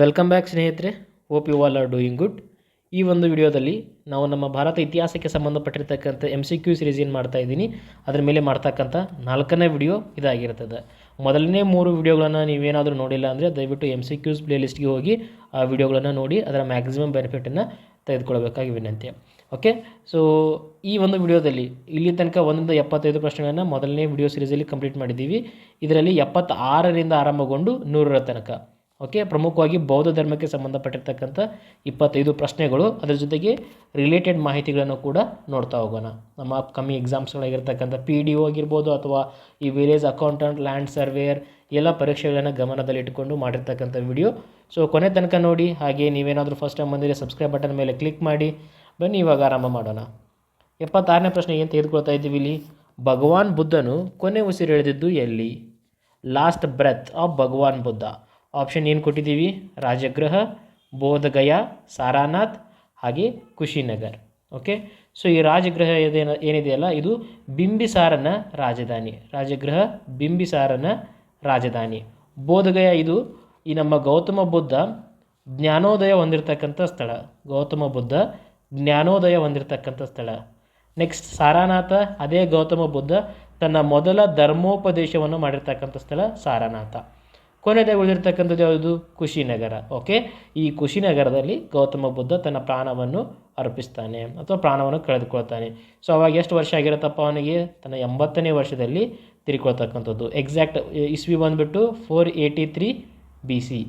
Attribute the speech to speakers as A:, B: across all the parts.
A: Welcome back ಸ್ನೇಹಿತರೆ. Hope you all are doing good ಈ ಒಂದು ವಿಡಿಯೋದಲ್ಲಿ ನಾವು ನಮ್ಮ ಭಾರತ ಇತಿಹಾಸಕ್ಕೆ ಸಂಬಂಧಪಟ್ಟಿರ್ತಕ್ಕಂಥ ಎಂ ಸಿ ಕ್ಯೂ ಸಿರೀಸ್ ಏನು ಮಾಡ್ತಾ ಇದ್ದೀನಿ, ಅದರ ಮೇಲೆ ಮಾಡ್ತಕ್ಕಂಥ ನಾಲ್ಕನೇ ವಿಡಿಯೋ ಇದಾಗಿರ್ತದೆ. ಮೊದಲನೇ ಮೂರು ವಿಡಿಯೋಗಳನ್ನು ನೀವೇನಾದರೂ ನೋಡಿಲ್ಲ ಅಂದರೆ ದಯವಿಟ್ಟು ಎಂ ಸಿ ಕ್ಯೂಸ್ ಪ್ಲೇಲಿಸ್ಟ್ಗೆ ಹೋಗಿ ಆ ವಿಡಿಯೋಗಳನ್ನು ನೋಡಿ, ಅದರ ಮ್ಯಾಕ್ಸಿಮಮ್ ಬೆನಿಫಿಟನ್ನು ತೆಗೆದುಕೊಳ್ಬೇಕಾಗಿ ವಿನಂತಿ. ಓಕೆ ಸೊ ಈ ಒಂದು ವಿಡಿಯೋದಲ್ಲಿ ಇಲ್ಲಿ ತನಕ ಒಂದರಿಂದ ಎಪ್ಪತ್ತೈದು ಪ್ರಶ್ನೆಗಳನ್ನು ಮೊದಲನೇ ವಿಡಿಯೋ ಸಿರೀಸಲ್ಲಿ ಕಂಪ್ಲೀಟ್ ಮಾಡಿದ್ದೀವಿ. ಇದರಲ್ಲಿ ಎಪ್ಪತ್ತಾರರಿಂದ ಆರಂಭಗೊಂಡು ನೂರರ ತನಕ. ಓಕೆ ಪ್ರಮುಖವಾಗಿ ಬೌದ್ಧ ಧರ್ಮಕ್ಕೆ ಸಂಬಂಧಪಟ್ಟಿರ್ತಕ್ಕಂಥ ಇಪ್ಪತ್ತೈದು ಪ್ರಶ್ನೆಗಳು. ಅದರ ಜೊತೆಗೆ ರಿಲೇಟೆಡ್ ಮಾಹಿತಿಗಳನ್ನು ಕೂಡ ನೋಡ್ತಾ ಹೋಗೋಣ. ನಮ್ಮ ಅಪ್ಕಮಿಂಗ್ ಎಕ್ಸಾಮ್ಸ್ಗಳಾಗಿರ್ತಕ್ಕಂಥ ಪಿ ಡಿ ಒ ಆಗಿರ್ಬೋದು ಅಥವಾ ಈ ವಿಲೇಜ್ ಅಕೌಂಟೆಂಟ್ ಲ್ಯಾಂಡ್ ಸರ್ವೇಯರ್ ಎಲ್ಲ ಪರೀಕ್ಷೆಗಳನ್ನು ಗಮನದಲ್ಲಿಟ್ಟುಕೊಂಡು ಮಾಡಿರ್ತಕ್ಕಂಥ ವಿಡಿಯೋ ಸೊ ಕೊನೆ ತನಕ ನೋಡಿ, ಹಾಗೆ ನೀವೇನಾದರೂ ಫಸ್ಟ್ ಟೈಮ್ ಬಂದರೆ ಸಬ್ಸ್ಕ್ರೈಬ್ ಬಟನ್ ಮೇಲೆ ಕ್ಲಿಕ್ ಮಾಡಿ. ಬನ್ನಿ, ಇವಾಗ ಆರಂಭ ಮಾಡೋಣ. ಎಪ್ಪತ್ತಾರನೇ ಪ್ರಶ್ನೆ ಏನು ತೆಗೆದುಕೊಳ್ತಾ ಇದ್ದೀವಿ ಇಲ್ಲಿ? ಭಗವಾನ್ ಬುದ್ಧನು ಕೊನೆ ಉಸಿರು ಎಳೆದಿದ್ದು ಎಲ್ಲಿ? Last breath of Bhagwan Buddha. Option ಏನು ಕೊಟ್ಟಿದ್ದೀವಿ? ರಾಜಗೃಹ ಬೋಧಗಯ, ಸಾರಾನಾಥ್ ಹಾಗೆ ಕುಶಿನಗರ್. ಓಕೆ ಸೊ ಈ ರಾಜಗೃಹ ಇದೇನ ಏನಿದೆಯಲ್ಲ ಇದು ಬಿಂಬಿಸಾರನ ರಾಜಧಾನಿ. ರಾಜಗೃಹ ಬಿಂಬಿಸಾರನ ರಾಜಧಾನಿ. ಬೋಧಗಯ ಇದು ಈ ನಮ್ಮ ಗೌತಮ ಬುದ್ಧ ಜ್ಞಾನೋದಯ ಹೊಂದಿರತಕ್ಕಂಥ ಸ್ಥಳ. ಗೌತಮ ಬುದ್ಧ ಜ್ಞಾನೋದಯ ಹೊಂದಿರತಕ್ಕಂಥ ಸ್ಥಳ. ನೆಕ್ಸ್ಟ್ ಸಾರಾನಾಥ, ಅದೇ ಗೌತಮ ಬುದ್ಧ ತನ್ನ ಮೊದಲ ಧರ್ಮೋಪದೇಶವನ್ನು ಮಾಡಿರ್ತಕ್ಕಂಥ ಸ್ಥಳ ಸಾರಾನಾಥ. ಕೊನೆಯದಾಗಿ ಉಳಿದಿರ್ತಕ್ಕಂಥದ್ದು ಯಾವುದು? ಕುಶಿನಗರ ಓಕೆ ಈ ಕುಶಿನಗರದಲ್ಲಿ ಗೌತಮ ಬುದ್ಧ ತನ್ನ ಪ್ರಾಣವನ್ನು ಅರ್ಪಿಸ್ತಾನೆ ಅಥವಾ ಪ್ರಾಣವನ್ನು ಕಳೆದುಕೊಳ್ತಾನೆ. ಸೊ ಅವಾಗ ಎಷ್ಟು ವರ್ಷ ಆಗಿರತ್ತಪ್ಪ ಅವನಿಗೆ? ತನ್ನ ಎಂಬತ್ತನೇ ವರ್ಷದಲ್ಲಿ ತಿರ್ಕೊಳ್ತಕ್ಕಂಥದ್ದು ಎಕ್ಸಾಕ್ಟ್ ಇಸ್ವಿ ಬಂದುಬಿಟ್ಟು four eighty three B C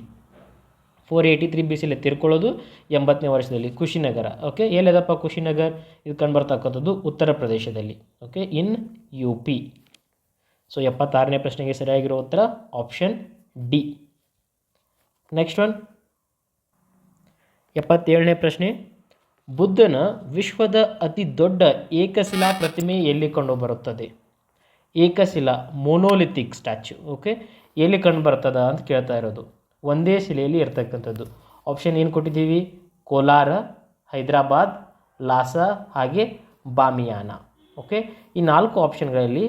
A: four eighty three B ಸಿಲಿ ತಿರ್ಕೊಳ್ಳೋದು ಎಂಬತ್ತನೇ ವರ್ಷದಲ್ಲಿ. ಕುಶಿನಗರ ಓಕೆ ಎಲ್ಲದಪ್ಪ ಕುಶಿನಗರ್ ಇದು ಕಂಡುಬರ್ತಕ್ಕಂಥದ್ದು ಉತ್ತರ ಪ್ರದೇಶದಲ್ಲಿ. Okay in U P so ಎಪ್ಪತ್ತಾರನೇ ಪ್ರಶ್ನೆಗೆ ಸರಿಯಾಗಿರೋ ಉತ್ತರ ಆಪ್ಷನ್ ಡಿ ನೆಕ್ಸ್ಟ್ ಒನ್ ಎಪ್ಪತ್ತೇಳನೇ ಪ್ರಶ್ನೆ. ಬುದ್ಧನ ವಿಶ್ವದ ಅತಿ ದೊಡ್ಡ ಏಕಶಿಲಾ ಪ್ರತಿಮೆ ಎಲ್ಲಿ ಕಂಡುಬರುತ್ತದೆ ಏಕಶಿಲಾ ಮೋನೋಲಿಥಿಕ್ ಸ್ಟ್ಯಾಚ್ಯು ಓಕೆ ಎಲ್ಲಿ ಕಂಡು ಬರ್ತದ ಅಂತ ಕೇಳ್ತಾ ಇರೋದು. ಒಂದೇ ಶಿಲೆಯಲ್ಲಿ ಇರ್ತಕ್ಕಂಥದ್ದು. ಆಪ್ಷನ್ ಏನು ಕೊಟ್ಟಿದ್ದೀವಿ? ಕೋಲಾರ, ಹೈದರಾಬಾದ್, ಲಾಸಾ, ಹಾಗೆ ಬಾಮಿಯಾನ ಓಕೆ ಈ ನಾಲ್ಕು ಆಪ್ಷನ್ಗಳಲ್ಲಿ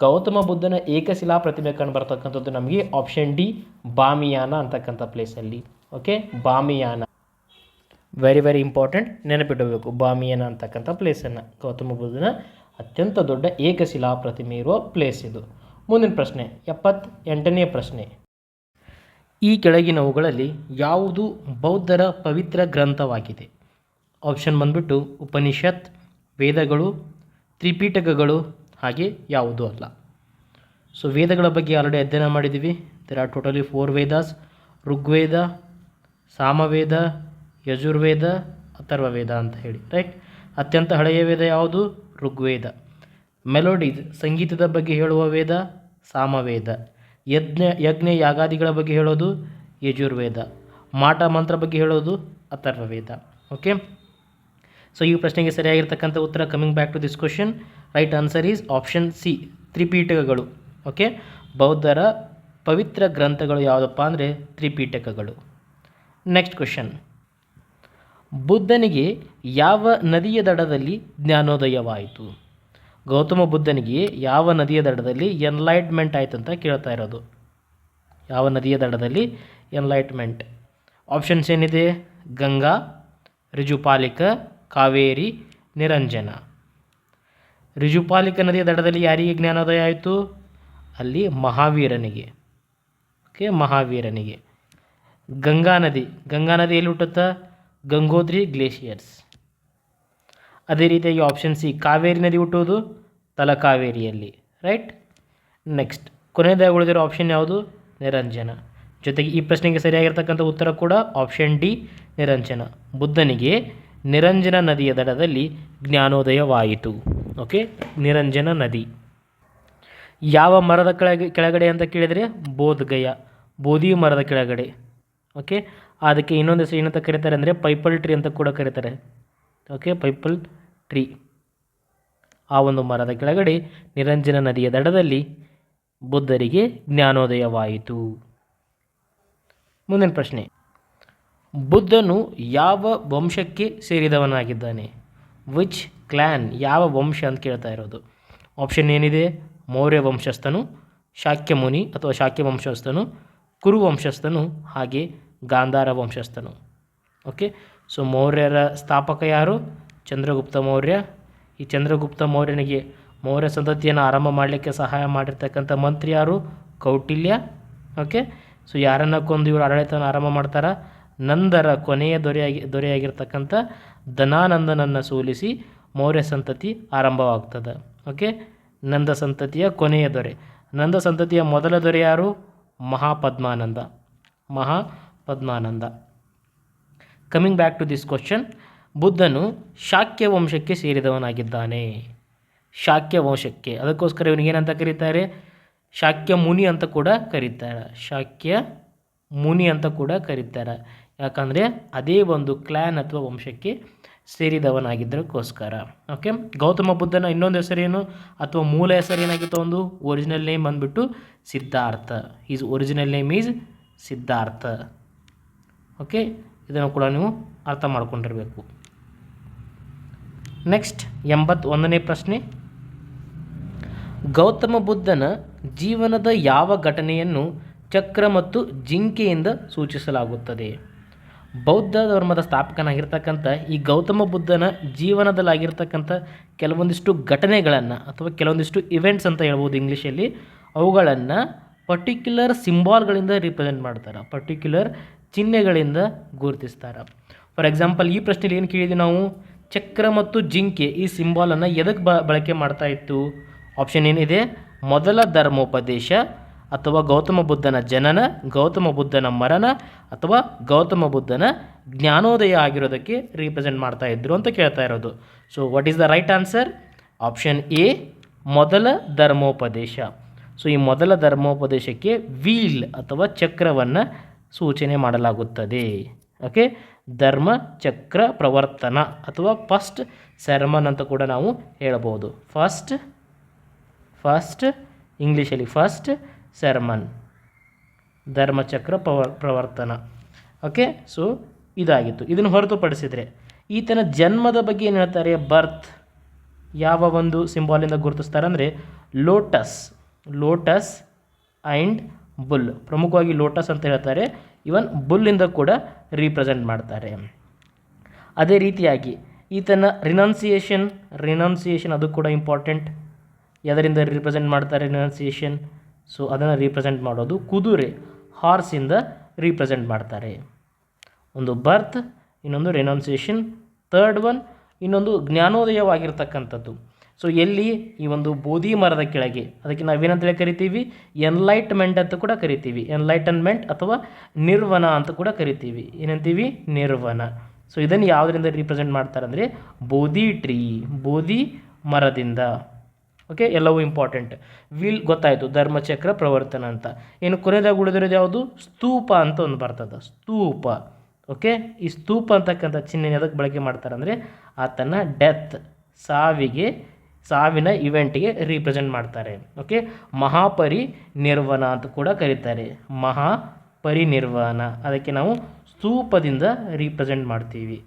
A: ಗೌತಮ ಬುದ್ಧನ ಏಕಶಿಲಾ ಪ್ರತಿಮೆ ಕಂಡು ಬರ್ತಕ್ಕಂಥದ್ದು ನಮಗೆ ಆಪ್ಷನ್ ಡಿ ಬಾಮಿಯಾನ ಅಂತಕ್ಕಂಥ ಪ್ಲೇಸಲ್ಲಿ okay Bamiyan. Very very important ನೆನಪಿಡಬೇಕು ಬಾಮಿಯಾನ ಅಂತಕ್ಕಂಥ ಪ್ಲೇಸನ್ನು ಗೌತಮ ಬುದ್ಧನ ಅತ್ಯಂತ ದೊಡ್ಡ ಏಕಶಿಲಾ ಪ್ರತಿಮೆ ಇರುವ ಪ್ಲೇಸ್ ಇದು. ಮುಂದಿನ ಪ್ರಶ್ನೆ, ಎಪ್ಪತ್ತೆಂಟನೇ ಪ್ರಶ್ನೆ. ಈ ಕೆಳಗಿನವುಗಳಲ್ಲಿ ಯಾವುದು ಬೌದ್ಧರ ಪವಿತ್ರ ಗ್ರಂಥವಾಗಿದೆ? ಆಪ್ಷನ್ ಬಂದ್ಬಿಟ್ಟು ಉಪನಿಷತ್, ವೇದಗಳು ತ್ರಿಪೀಠಕಗಳು ಹಾಗೆ ಯಾವುದೂ ಅಲ್ಲ. ಸೊ ವೇದಗಳ ಬಗ್ಗೆ ಆಲ್ರೆಡಿ ಅಧ್ಯಯನ ಮಾಡಿದ್ದೀವಿ. There are totally four Vedas Rigveda Samaveda Yajurveda Atharvaveda ಅಂತ ಹೇಳಿ ರೈಟ್ ಅತ್ಯಂತ ಹಳೆಯ ವೇದ ಯಾವುದು? ಋಗ್ವೇದ. ಮೆಲೋಡೀಸ್ ಸಂಗೀತದ ಬಗ್ಗೆ ಹೇಳುವ ವೇದ ಸಾಮವೇದ ಯಜ್ಞ ಯಜ್ಞ ಯಾಗಾದಿಗಳ ಬಗ್ಗೆ ಹೇಳೋದು ಯಜುರ್ವೇದ. ಮಾಟ ಮಂತ್ರ ಬಗ್ಗೆ ಹೇಳೋದು ಅಥರ್ವವೇದ ಓಕೆ ಸೊ ಈ ಪ್ರಶ್ನೆಗೆ ಸರಿಯಾಗಿರ್ತಕ್ಕಂಥ ಉತ್ತರ coming back to this question right answer is option C ತ್ರಿಪೀಠಕಗಳು okay ಬೌದ್ಧರ ಪವಿತ್ರ ಗ್ರಂಥಗಳು ಯಾವುದಪ್ಪ ಅಂದರೆ ತ್ರಿಪೀಠಕಗಳು ನೆಕ್ಸ್ಟ್ ಕ್ವೆಶನ್ ಬುದ್ಧನಿಗೆ ಯಾವ ನದಿಯ ದಡದಲ್ಲಿ ಜ್ಞಾನೋದಯವಾಯಿತು? ಗೌತಮ ಬುದ್ಧನಿಗೆ ಯಾವ ನದಿಯ ದಡದಲ್ಲಿ ಎನ್ಲೈಟ್ಮೆಂಟ್ ಆಯ್ತು ಅಂತ ಕೇಳ್ತಾ ಇರೋದು. ಯಾವ ನದಿಯ ದಡದಲ್ಲಿ ಎನ್ಲೈಟ್ಮೆಂಟ್ ಆಪ್ಷನ್ಸ್ ಏನಿದೆ? ಗಂಗಾ, ರಿಜುಪಾಲಿಕ, ಕಾವೇರಿ, ನಿರಂಜನ. ರಿಜುಪಾಲಿಕ ನದಿಯ ದಡದಲ್ಲಿ ಯಾರಿಗೆ ಜ್ಞಾನೋದಯ ಆಯಿತು? ಅಲ್ಲಿ ಮಹಾವೀರನಿಗೆ. ಓಕೆ, ಮಹಾವೀರನಿಗೆ. ಗಂಗಾ ನದಿ. ಗಂಗಾ ನದಿ ಎಲ್ಲಿ ಹುಟ್ಟುತ್ತ? ಗಂಗೋತ್ರಿ ಗ್ಲೇಷಿಯರ್ಸ್. ಅದೇ ರೀತಿಯಾಗಿ ಆಪ್ಷನ್ ಸಿ ಕಾವೇರಿ ನದಿ ಹುಟ್ಟುವುದು ತಲಕಾವೇರಿಯಲ್ಲಿ. ರೈಟ್ ನೆಕ್ಸ್ಟ್ ಕೊನೆಯದಾಗಿ ಉಳಿದಿರೋ ಆಪ್ಷನ್ ಯಾವುದು? ನಿರಂಜನ. ಜೊತೆಗೆ ಈ ಪ್ರಶ್ನೆಗೆ ಸರಿಯಾಗಿರ್ತಕ್ಕಂಥ ಉತ್ತರ ಕೂಡ ಆಪ್ಷನ್ ಡಿ ನಿರಂಜನ. ಬುದ್ಧನಿಗೆ ನಿರಂಜನ ನದಿಯ ದಡದಲ್ಲಿ ಜ್ಞಾನೋದಯವಾಯಿತು. ಓಕೆ? ನಿರಂಜನ ನದಿ. ಯಾವ ಮರದ ಕೆಳಗೆ, ಕೆಳಗಡೆ ಅಂತ ಕೇಳಿದರೆ ಬೋಧಗಯ, ಬೋಧಿ ಮರದ ಕೆಳಗಡೆ. ಓಕೆ? ಅದಕ್ಕೆ ಇನ್ನೊಂದು ಹೆಸರು ಏನಂತ ಕರೀತಾರೆ ಅಂದರೆ ಪೈಪಲ್ ಟ್ರೀ ಅಂತ ಕೂಡ ಕರೀತಾರೆ. ಓಕೆ? ಪೈಪಲ್ ಟ್ರೀ. ಆ ಒಂದು ಮರದ ಕೆಳಗಡೆ ನಿರಂಜನ ನದಿಯ ದಡದಲ್ಲಿ ಬುದ್ಧರಿಗೆ ಜ್ಞಾನೋದಯವಾಯಿತು. ಮುಂದಿನ ಪ್ರಶ್ನೆ. ಬುದ್ಧನು ಯಾವ ವಂಶಕ್ಕೆ ಸೇರಿದವನಾಗಿದ್ದಾನೆ? ವಿಚ್ ಕ್ಲ್ಯಾನ್ ಯಾವ ವಂಶ ಅಂತ ಕೇಳ್ತಾ ಇರೋದು? ಆಪ್ಷನ್ ಏನಿದೆ? ಮೌರ್ಯ ವಂಶಸ್ಥನು ಶಾಕ್ಯಮುನಿ ಅಥವಾ ಶಾಕ್ಯ ವಂಶಸ್ಥನು, ಕುರು ವಂಶಸ್ಥನು, ಹಾಗೆ ಗಾಂಧಾರ ವಂಶಸ್ಥನು. ಓಕೆ ಸೊ ಮೌರ್ಯರ ಸ್ಥಾಪಕ ಯಾರು? ಚಂದ್ರಗುಪ್ತ ಮೌರ್ಯ. ಈ ಚಂದ್ರಗುಪ್ತ ಮೌರ್ಯನಿಗೆ ಮೌರ್ಯ ಸಂತತಿಯನ್ನು ಆರಂಭ ಮಾಡಲಿಕ್ಕೆ ಸಹಾಯ ಮಾಡಿರ್ತಕ್ಕಂಥ ಮಂತ್ರಿ ಯಾರು? ಕೌಟಿಲ್ಯ. ಓಕೆ ಸೊ ಯಾರನ್ನ ಕೊಂದು ಇವರು ಆಡಳಿತವನ್ನು ಆರಂಭ ಮಾಡ್ತಾರ? ನಂದರ ಕೊನೆಯ ದೊರೆಯಾಗಿ, ದೊರೆಯಾಗಿರ್ತಕ್ಕಂಥ ಧನಾನಂದನನ್ನು ಸೋಲಿಸಿ ಮೌರ್ಯ ಸಂತತಿ ಆರಂಭವಾಗ್ತದೆ. ಓಕೆ ನಂದ ಸಂತತಿಯ ಕೊನೆಯ ದೊರೆ. ನಂದ ಸಂತತಿಯ ಮೊದಲ ದೊರೆ ಯಾರು? Mahapadmananda. Mahapadmananda. Coming back to this question ಬುದ್ಧನು Shakya ವಂಶಕ್ಕೆ ಸೇರಿದವನಾಗಿದ್ದಾನೆ. ಶಾಕ್ಯ ವಂಶಕ್ಕೆ ಅದಕ್ಕೋಸ್ಕರ ಇವನಿಗೇನಂತ ಕರೀತಾರೆ? ಶಾಕ್ಯ ಮುನಿ ಅಂತ ಕೂಡ ಕರೀತಾರೆ. ಶಾಕ್ಯ ಮುನಿ ಅಂತ ಕೂಡ ಕರೀತಾರೆ. ಯಾಕಂದರೆ ಅದೇ ಒಂದು ಕ್ಲ್ಯಾನ್ ಅಥವಾ ವಂಶಕ್ಕೆ ಸೇರಿದವನಾಗಿದ್ದಕ್ಕೋಸ್ಕರ. ಓಕೆ ಗೌತಮ ಬುದ್ಧನ ಇನ್ನೊಂದು ಹೆಸರೇನು? ಅಥವಾ ಮೂಲ ಹೆಸರು ಏನಾಗಿತ್ತು ಒಂದು ಒರಿಜಿನಲ್ ನೇಮ್ ಬಂದ್ಬಿಟ್ಟು Siddhartha. Is original name is Siddhartha. Okay ಇದನ್ನು ಕೂಡ ನೀವು ಅರ್ಥ ಮಾಡ್ಕೊಂಡಿರಬೇಕು. ನೆಕ್ಸ್ಟ್ ಎಂಬತ್ತೊಂದನೇ ಪ್ರಶ್ನೆ. ಗೌತಮ ಬುದ್ಧನ ಜೀವನದ ಯಾವ ಘಟನೆಯನ್ನು ಚಕ್ರ ಮತ್ತು ಜಿಂಕೆಯಿಂದ ಸೂಚಿಸಲಾಗುತ್ತದೆ? ಬೌದ್ಧ ಧರ್ಮದ ಸ್ಥಾಪಕನಾಗಿರ್ತಕ್ಕಂಥ ಈ ಗೌತಮ ಬುದ್ಧನ ಜೀವನದಲ್ಲಾಗಿರ್ತಕ್ಕಂಥ ಕೆಲವೊಂದಿಷ್ಟು ಘಟನೆಗಳನ್ನು ಅಥವಾ ಕೆಲವೊಂದಿಷ್ಟು ಇವೆಂಟ್ಸ್ ಅಂತ ಹೇಳ್ಬೋದು ಇಂಗ್ಲೀಷಲ್ಲಿ, ಅವುಗಳನ್ನು ಪರ್ಟಿಕ್ಯುಲರ್ ಸಿಂಬಾಲ್ಗಳಿಂದ ರಿಪ್ರೆಸೆಂಟ್ ಮಾಡ್ತಾರೆ ಪರ್ಟಿಕ್ಯುಲರ್ ಚಿಹ್ನೆಗಳಿಂದ ಗುರುತಿಸ್ತಾರೆ. ಫಾರ್ ಎಕ್ಸಾಂಪಲ್ ಈ ಪ್ರಶ್ನೆಯಲ್ಲಿ ಏನು ಕೇಳಿದ್ವಿ ನಾವು? ಚಕ್ರ ಮತ್ತು ಜಿಂಕೆ ಈ ಸಿಂಬಾಲನ್ನು ಎದಕ್ಕೆ ಬ, ಬಳಕೆ ಮಾಡ್ತಾ ಇತ್ತು? ಆಪ್ಷನ್ ಏನಿದೆ? ಮೊದಲ ಧರ್ಮೋಪದೇಶ ಅಥವಾ ಗೌತಮ ಬುದ್ಧನ ಜನನ, ಗೌತಮ ಬುದ್ಧನ ಮರಣ, ಅಥವಾ ಗೌತಮ ಬುದ್ಧನ ಜ್ಞಾನೋದಯ ಆಗಿರೋದಕ್ಕೆ ರೀಪ್ರೆಸೆಂಟ್ ಮಾಡ್ತಾ ಇದ್ರು ಅಂತ ಕೇಳ್ತಾ ಇರೋದು. So what is the right answer option A ಮೊದಲ ಧರ್ಮೋಪದೇಶ. ಸೊ ಈ ಮೊದಲ ಧರ್ಮೋಪದೇಶಕ್ಕೆ ವೀಲ್ ಅಥವಾ ಚಕ್ರವನ್ನು ಸೂಚನೆ ಮಾಡಲಾಗುತ್ತದೆ. ಓಕೆ ಧರ್ಮ, ಚಕ್ರ, ಪ್ರವರ್ತನ ಅಥವಾ ಫಸ್ಟ್ ಸೆರಮನ್ ಅಂತ ಕೂಡ ನಾವು ಹೇಳಬಹುದು ಫಸ್ಟ್ ಫಸ್ಟ್ ಇಂಗ್ಲೀಷಲ್ಲಿ ಫಸ್ಟ್ ಸೆರ್ಮನ್ ಧರ್ಮಚಕ್ರ ಪವರ್ ಪ್ರವರ್ತನ ಓಕೆ ಸೊ ಇದಾಗಿತ್ತು. ಇದನ್ನು ಹೊರತುಪಡಿಸಿದರೆ, ಈತನ ಜನ್ಮದ ಬಗ್ಗೆ ಏನು ಹೇಳ್ತಾರೆ? ಬರ್ತ್ ಯಾವ ಒಂದು ಸಿಂಬಾಲಿಂದ ಗುರುತಿಸ್ತಾರೆ ಅಂದರೆ ಲೋಟಸ್ ಲೋಟಸ್ ಆ್ಯಂಡ್ ಬುಲ್ ಪ್ರಮುಖವಾಗಿ ಲೋಟಸ್ ಅಂತ ಹೇಳ್ತಾರೆ. ಇವನ್ ಬುಲ್ಲಿಂದ ಕೂಡ ರೀಪ್ರೆಸೆಂಟ್ ಮಾಡ್ತಾರೆ. ಅದೇ ರೀತಿಯಾಗಿ, ಈತನ ರಿನೌನ್ಸಿಯೇಷನ್ ರಿನೌನ್ಸಿಯೇಷನ್ ಅದು ಕೂಡ ಇಂಪಾರ್ಟೆಂಟ್ ಯಾವುದರಿಂದ ರಿಪ್ರೆಸೆಂಟ್ ಮಾಡ್ತಾರೆ ರಿನೌನ್ಸಿಯೇಷನ್ ಸೊ ಅದನ್ನು ರೀಪ್ರೆಸೆಂಟ್ ಮಾಡೋದು ಕುದುರೆ ಹಾರ್ಸಿಂದ ರೀಪ್ರೆಸೆಂಟ್ ಮಾಡ್ತಾರೆ. ಒಂದು ಬರ್ತ್ ಇನ್ನೊಂದು ರೆನೌನ್ಸಿಯೇಷನ್ ಥರ್ಡ್ ಒನ್ ಇನ್ನೊಂದು ಜ್ಞಾನೋದಯವಾಗಿರ್ತಕ್ಕಂಥದ್ದು. ಸೊ ಎಲ್ಲಿ ಈ ಒಂದು ಬೋಧಿ ಮರದ ಕೆಳಗೆ, ಅದಕ್ಕೆ ನಾವೇನಂತೇಳಿ ಕರಿತೀವಿ? ಎನ್ಲೈಟ್ಮೆಂಟ್ ಅಂತ ಕೂಡ ಕರಿತೀವಿ. ಎನ್ಲೈಟನ್ಮೆಂಟ್ ಅಥವಾ ನಿರ್ವನ ಅಂತ ಕೂಡ ಕರಿತೀವಿ. ಏನಂತೀವಿ? ನಿರ್ವನ. ಸೊ ಇದನ್ನು ಯಾವುದರಿಂದ ರೀಪ್ರೆಸೆಂಟ್ ಮಾಡ್ತಾರೆ ಅಂದರೆ ಬೋಧಿ ಟ್ರೀ ಬೋಧಿ ಮರದಿಂದ. ಓಕೆ ಎಲ್ಲವೂ ಇಂಪಾರ್ಟೆಂಟ್ ವಿಲ್ ಗೊತ್ತಾಯಿತು, ಧರ್ಮಚಕ್ರ ಪ್ರವರ್ತನ ಅಂತ. ಇನ್ನು ಕೊನೆಯದಾಗಿ ಉಳಿದಿರೋದು ಯಾವುದು? ಸ್ತೂಪ ಅಂತ ಒಂದು ಬರ್ತದೆ, ಸ್ತೂಪ. ಓಕೆ ಈ ಸ್ತೂಪ ಅಂತಕ್ಕಂಥ ಚಿಹ್ನೆ ಅದಕ್ಕೆ ಬಳಕೆ ಮಾಡ್ತಾರೆ ಅಂದರೆ ಆತನ ಡೆತ್ ಸಾವಿಗೆ, ಸಾವಿನ ಇವೆಂಟ್ಗೆ ರೀಪ್ರೆಸೆಂಟ್ ಮಾಡ್ತಾರೆ. ಓಕೆ ಮಹಾಪರಿ ನಿರ್ವನ ಅಂತ ಕೂಡ ಕರೀತಾರೆ. ಮಹಾಪರಿನಿರ್ವಾಣ. ಅದಕ್ಕೆ ನಾವು ಸ್ತೂಪದಿಂದ ರೀಪ್ರೆಸೆಂಟ್ ಮಾಡ್ತೀವಿ.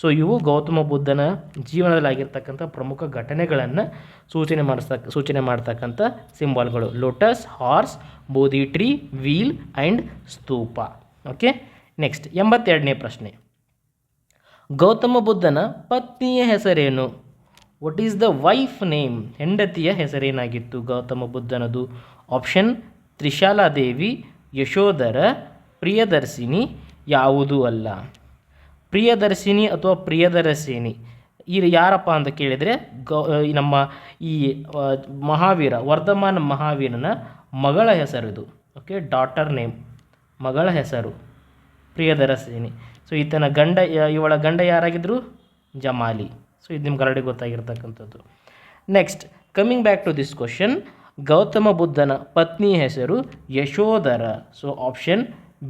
A: ಸೊ ಇವು ಗೌತಮ ಬುದ್ಧನ ಜೀವನದಲ್ಲಿ ಆಗಿರ್ತಕ್ಕಂಥ ಪ್ರಮುಖ ಘಟನೆಗಳನ್ನು ಸೂಚನೆ ಮಾಡಿಸ್ತಕ್ಕ ಸೂಚನೆ ಮಾಡ್ತಕ್ಕಂಥ ಸಿಂಬಾಲ್ಗಳು. Lotus, horse, Bodhi tree, wheel and stupa. Okay next ಎಂಬತ್ತೆರಡನೇ ಪ್ರಶ್ನೆ. ಗೌತಮ ಬುದ್ಧನ ಪತ್ನಿಯ ಹೆಸರೇನು? What is the wife name ಹೆಂಡತಿಯ ಹೆಸರೇನಾಗಿತ್ತು ಗೌತಮ ಬುದ್ಧನದು? ಆಪ್ಷನ್ ತ್ರಿಶಾಲಾದೇವಿ, ಯಶೋಧರ, ಪ್ರಿಯದರ್ಶಿನಿ, ಯಾವುದೂ ಅಲ್ಲ. ಪ್ರಿಯದರ್ಶಿನಿ ಅಥವಾ ಪ್ರಿಯದರ್ಶಿನಿ? ಈ ಯಾರಪ್ಪ ಅಂತ ಕೇಳಿದರೆ, ಗೌ ನಮ್ಮ ಈ ಮಹಾವೀರ, ವರ್ಧಮಾನ ಮಹಾವೀರನ ಮಗಳ ಹೆಸರು ಇದು. ಓಕೆ ಡಾಟರ್ ನೇಮ್ ಮಗಳ ಹೆಸರು, ಪ್ರಿಯದರ್ಶಿನಿ. ಸೊ ಈತನ ಗಂಡ ಇವಳ ಗಂಡ ಯಾರಾಗಿದ್ದರು ಜಮಾಲಿ. ಸೊ ಇದು ನಿಮ್ಗೆ already ಗೊತ್ತಾಗಿರ್ತಕ್ಕಂಥದ್ದು. Next coming back to this question Gautama ಬುದ್ಧನ ಪತ್ನಿ ಹೆಸರು Yashodhara. So option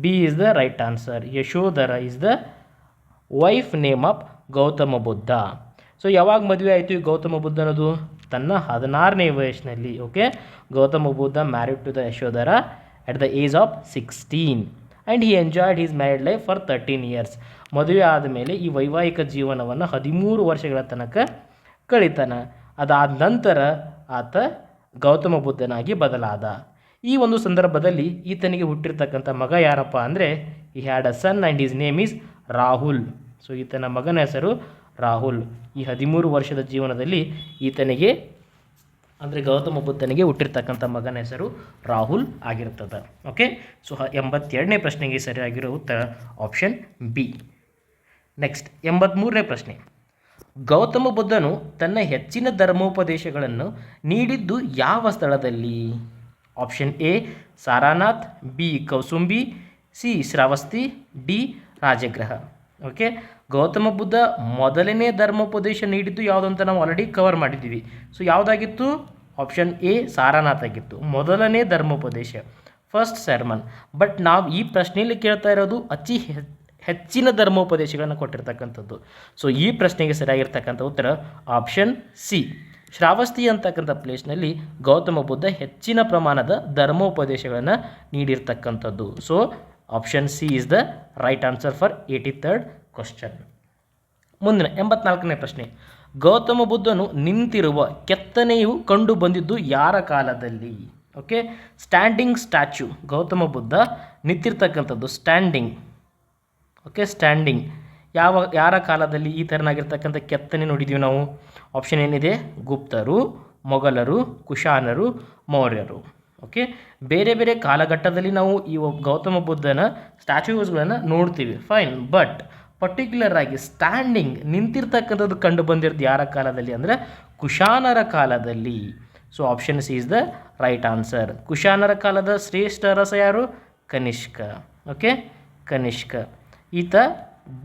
A: B is the right answer Yashodhara is the wife name of Gautama Buddha. So ಯಾವಾಗ ಮದುವೆ ಆಯಿತು ಈ ಗೌತಮ ಬುದ್ಧನದು ತನ್ನ ಹದಿನಾರನೇ ವಯಸ್ಸಿನಲ್ಲಿ okay Gautama Buddha married to the Yashodhara at the age of sixteen and he enjoyed his married life for thirteen years ಮದುವೆ ಆದಮೇಲೆ ಈ ವೈವಾಹಿಕ ಜೀವನವನ್ನು ಹದಿಮೂರು ವರ್ಷಗಳ ತನಕ ಕಳೀತಾನೆ. ಅದಾದ ನಂತರ ಆತ ಗೌತಮ ಬುದ್ಧನಾಗಿ ಬದಲಾದ. ಈ ಒಂದು ಸಂದರ್ಭದಲ್ಲಿ ಈತನಿಗೆ ಹುಟ್ಟಿರ್ತಕ್ಕಂಥ ಮಗ ಯಾರಪ್ಪ ಅಂದರೆ he had a son and his name is Rahul. So ಈತನ ಮಗನ ಹೆಸರು ರಾಹುಲ್. ಈ ಹದಿಮೂರು ವರ್ಷದ ಜೀವನದಲ್ಲಿ ಈತನಿಗೆ, ಅಂದರೆ ಗೌತಮ ಬುದ್ಧನಿಗೆ ಹುಟ್ಟಿರ್ತಕ್ಕಂಥ ಮಗನ ಹೆಸರು ರಾಹುಲ್ ಆಗಿರ್ತದೆ. ಓಕೆ ಸೊ ಎಂಬತ್ತೆರಡನೇ ಪ್ರಶ್ನೆಗೆ ಸರಿಯಾಗಿರೋ ಉತ್ತರ ಆಪ್ಷನ್ ಬಿ ನೆಕ್ಸ್ಟ್ ಎಂಬತ್ತ್ಮೂರನೇ ಪ್ರಶ್ನೆ. ಗೌತಮ ಬುದ್ಧನು ತನ್ನ ಹೆಚ್ಚಿನ ಧರ್ಮೋಪದೇಶಗಳನ್ನು ನೀಡಿದ್ದು ಯಾವ ಸ್ಥಳದಲ್ಲಿ? Option A Sarnath B Kaushambi C Shravasti D Rajagriha okay Gautama Buddha ಮೊದಲನೇ ಧರ್ಮೋಪದೇಶ ನೀಡಿದ್ದು ಅಂತ ನಾವು ಆಲ್ರೆಡಿ ಕವರ್ ಮಾಡಿದ್ದೀವಿ. ಸೊ ಯಾವುದಾಗಿತ್ತು? ಆಪ್ಷನ್ ಎ ಸಾರಾನಾಥ್ ಆಗಿತ್ತು. ಮೊದಲನೇ ಧರ್ಮೋಪದೇಶ. ಫಸ್ಟ್ ಸರ್ಮನ್ ಬಟ್ ನಾವು ಈ ಪ್ರಶ್ನೆಯಲ್ಲಿ ಕೇಳ್ತಾ ಇರೋದು ಅತಿ ಹೆಚ್ಚಿನ ಧರ್ಮೋಪದೇಶಗಳನ್ನು ಕೊಟ್ಟಿರ್ತಕ್ಕಂಥದ್ದು. ಸೊ ಈ ಪ್ರಶ್ನೆಗೆ ಸರಿಯಾಗಿರ್ತಕ್ಕಂಥ ಉತ್ತರ ಆಪ್ಷನ್ ಸಿ ಶ್ರಾವಸ್ತಿ ಅಂತಕ್ಕಂಥ ಪ್ಲೇಸ್ನಲ್ಲಿ ಗೌತಮ ಬುದ್ಧ ಹೆಚ್ಚಿನ ಪ್ರಮಾಣದ ಧರ್ಮೋಪದೇಶಗಳನ್ನು ನೀಡಿರ್ತಕ್ಕಂಥದ್ದು. So option C is the right answer for eighty third question ಮುಂದಿನ ಎಂಬತ್ನಾಲ್ಕನೇ ಪ್ರಶ್ನೆ. ಗೌತಮ ಬುದ್ಧನು ನಿಂತಿರುವ ಕೆತ್ತನೆಯು ಕಂಡು ಬಂದಿದ್ದು ಯಾರ ಕಾಲದಲ್ಲಿ? Okay standing statue Gautama Buddha ನಿಂತಿರ್ತಕ್ಕಂಥದ್ದು standing okay standing ಯಾವ, ಯಾರ ಕಾಲದಲ್ಲಿ ಈ ಥರನಾಗಿರ್ತಕ್ಕಂಥ ಕೆತ್ತನೆ ನೋಡಿದ್ದೀವಿ ನಾವು? ಆಪ್ಷನ್ ಏನಿದೆ? ಗುಪ್ತರು, ಮೊಘಲರು, ಕುಶಾನರು, ಮೌರ್ಯರು. ಓಕೆ ಬೇರೆ ಬೇರೆ ಕಾಲಘಟ್ಟದಲ್ಲಿ ನಾವು ಈ ಗೌತಮ ಬುದ್ಧನ ಸ್ಟ್ಯಾಚ್ಯೂಸ್ಗಳನ್ನು ನೋಡ್ತೀವಿ. ಫೈನ್ ಬಟ್ ಪರ್ಟಿಕ್ಯುಲರ್ ಆಗಿ ಸ್ಟ್ಯಾಂಡಿಂಗ್ ನಿಂತಿರ್ತಕ್ಕಂಥದ್ದು ಕಂಡು ಬಂದಿರೋದು ಯಾರ ಕಾಲದಲ್ಲಿ ಅಂದರೆ ಕುಶಾನರ ಕಾಲದಲ್ಲಿ. So option C is the right answer ಕುಶಾನರ ಕಾಲದ ಶ್ರೇಷ್ಠ ರಸ ಯಾರು? ಕನಿಷ್ಕ. ಓಕೆ ಕನಿಷ್ಕ. ಈತ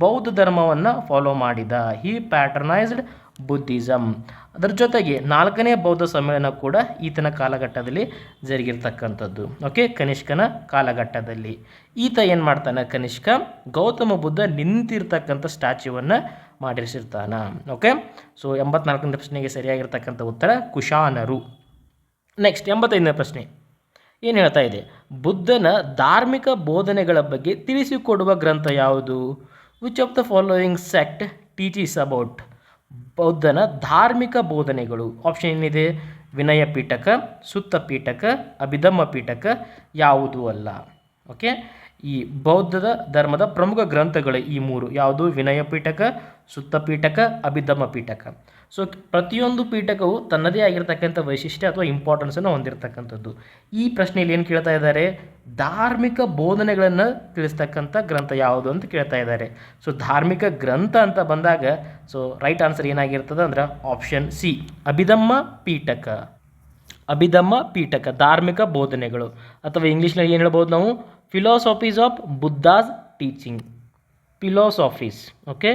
A: ಬೌದ್ಧ ಧರ್ಮವನ್ನು ಫಾಲೋ ಮಾಡಿದ. ಹೀ ಪ್ಯಾಟ್ರನೈಸ್ಡ್ ಬುದ್ಧಿಸಮ್ ಅದರ ಜೊತೆಗೆ ನಾಲ್ಕನೇ ಬೌದ್ಧ ಸಮ್ಮೇಳನ ಕೂಡ ಈತನ ಕಾಲಘಟ್ಟದಲ್ಲಿ ಜರುಗಿರ್ತಕ್ಕಂಥದ್ದು. ಓಕೆ ಕನಿಷ್ಕನ ಕಾಲಘಟ್ಟದಲ್ಲಿ. ಈತ ಏನು ಮಾಡ್ತಾನೆ ಕನಿಷ್ಕ? ಗೌತಮ ಬುದ್ಧ ನಿಂತಿರ್ತಕ್ಕಂಥ ಸ್ಟ್ಯಾಚ್ಯೂವನ್ನು ಮಾಡಿಸಿರ್ತಾನ ಓಕೆ ಸೊ ಎಂಬತ್ನಾಲ್ಕನೇ ಪ್ರಶ್ನೆಗೆ ಸರಿಯಾಗಿರ್ತಕ್ಕಂಥ ಉತ್ತರ ಕುಶಾನರು. ನೆಕ್ಸ್ಟ್ ಎಂಬತ್ತೈದನೇ ಪ್ರಶ್ನೆ. ಏನು ಹೇಳ್ತಾ ಇದೆ? ಬುದ್ಧನ ಧಾರ್ಮಿಕ ಬೋಧನೆಗಳ ಬಗ್ಗೆ ತಿಳಿಸಿಕೊಡುವ ಗ್ರಂಥ ಯಾವುದು? Which of the following sect teaches about ಬೌದ್ಧನ ಧಾರ್ಮಿಕ ಬೋಧನೆಗಳು. ಆಪ್ಷನ್ ಏನಿದೆ? ವಿನಯ ಪೀಠಕ, ಸುತ್ತ ಪೀಠಕ, ಅಭಿಧಮ್ಮ ಪೀಠಕ ಯಾವುದೂ ಅಲ್ಲ. ಓಕೆ ಈ ಬೌದ್ಧದ ಧರ್ಮದ ಪ್ರಮುಖ ಗ್ರಂಥಗಳು ಈ ಮೂರು. ಯಾವುದು? ವಿನಯ ಪೀಠಕ, ಸುತ್ತ ಪೀಠಕ, ಅಭಿಧಮ್ಮ ಪೀಠಕ. ಸೊ ಪ್ರತಿಯೊಂದು ಪೀಠಕವು ತನ್ನದೇ ಆಗಿರ್ತಕ್ಕಂಥ ವೈಶಿಷ್ಟ್ಯ ಅಥವಾ ಇಂಪಾರ್ಟೆನ್ಸನ್ನು ಹೊಂದಿರತಕ್ಕಂಥದ್ದು. ಈ ಪ್ರಶ್ನೆಯಲ್ಲಿ ಏನು ಕೇಳ್ತಾ ಇದ್ದಾರೆ? ಧಾರ್ಮಿಕ ಬೋಧನೆಗಳನ್ನು ತಿಳಿಸ್ತಕ್ಕಂಥ ಗ್ರಂಥ ಯಾವುದು ಅಂತ ಕೇಳ್ತಾ ಇದ್ದಾರೆ. ಸೊ ಧಾರ್ಮಿಕ ಗ್ರಂಥ ಅಂತ ಬಂದಾಗ ಸೊ ರೈಟ್ ಆನ್ಸರ್ ಏನಾಗಿರ್ತದೆ ಅಂದ್ರೆ ಆಪ್ಷನ್ ಸಿ ಅಭಿಧಮ್ಮ ಪೀಠಕ. ಅಭಿಧಮ್ಮ ಪೀಠಕ, ಧಾರ್ಮಿಕ ಬೋಧನೆಗಳು. ಅಥವಾ ಇಂಗ್ಲೀಷ್ನಲ್ಲಿ ಏನು ಹೇಳ್ಬೋದು ನಾವು? Philosophies of Buddha's teaching philosophies okay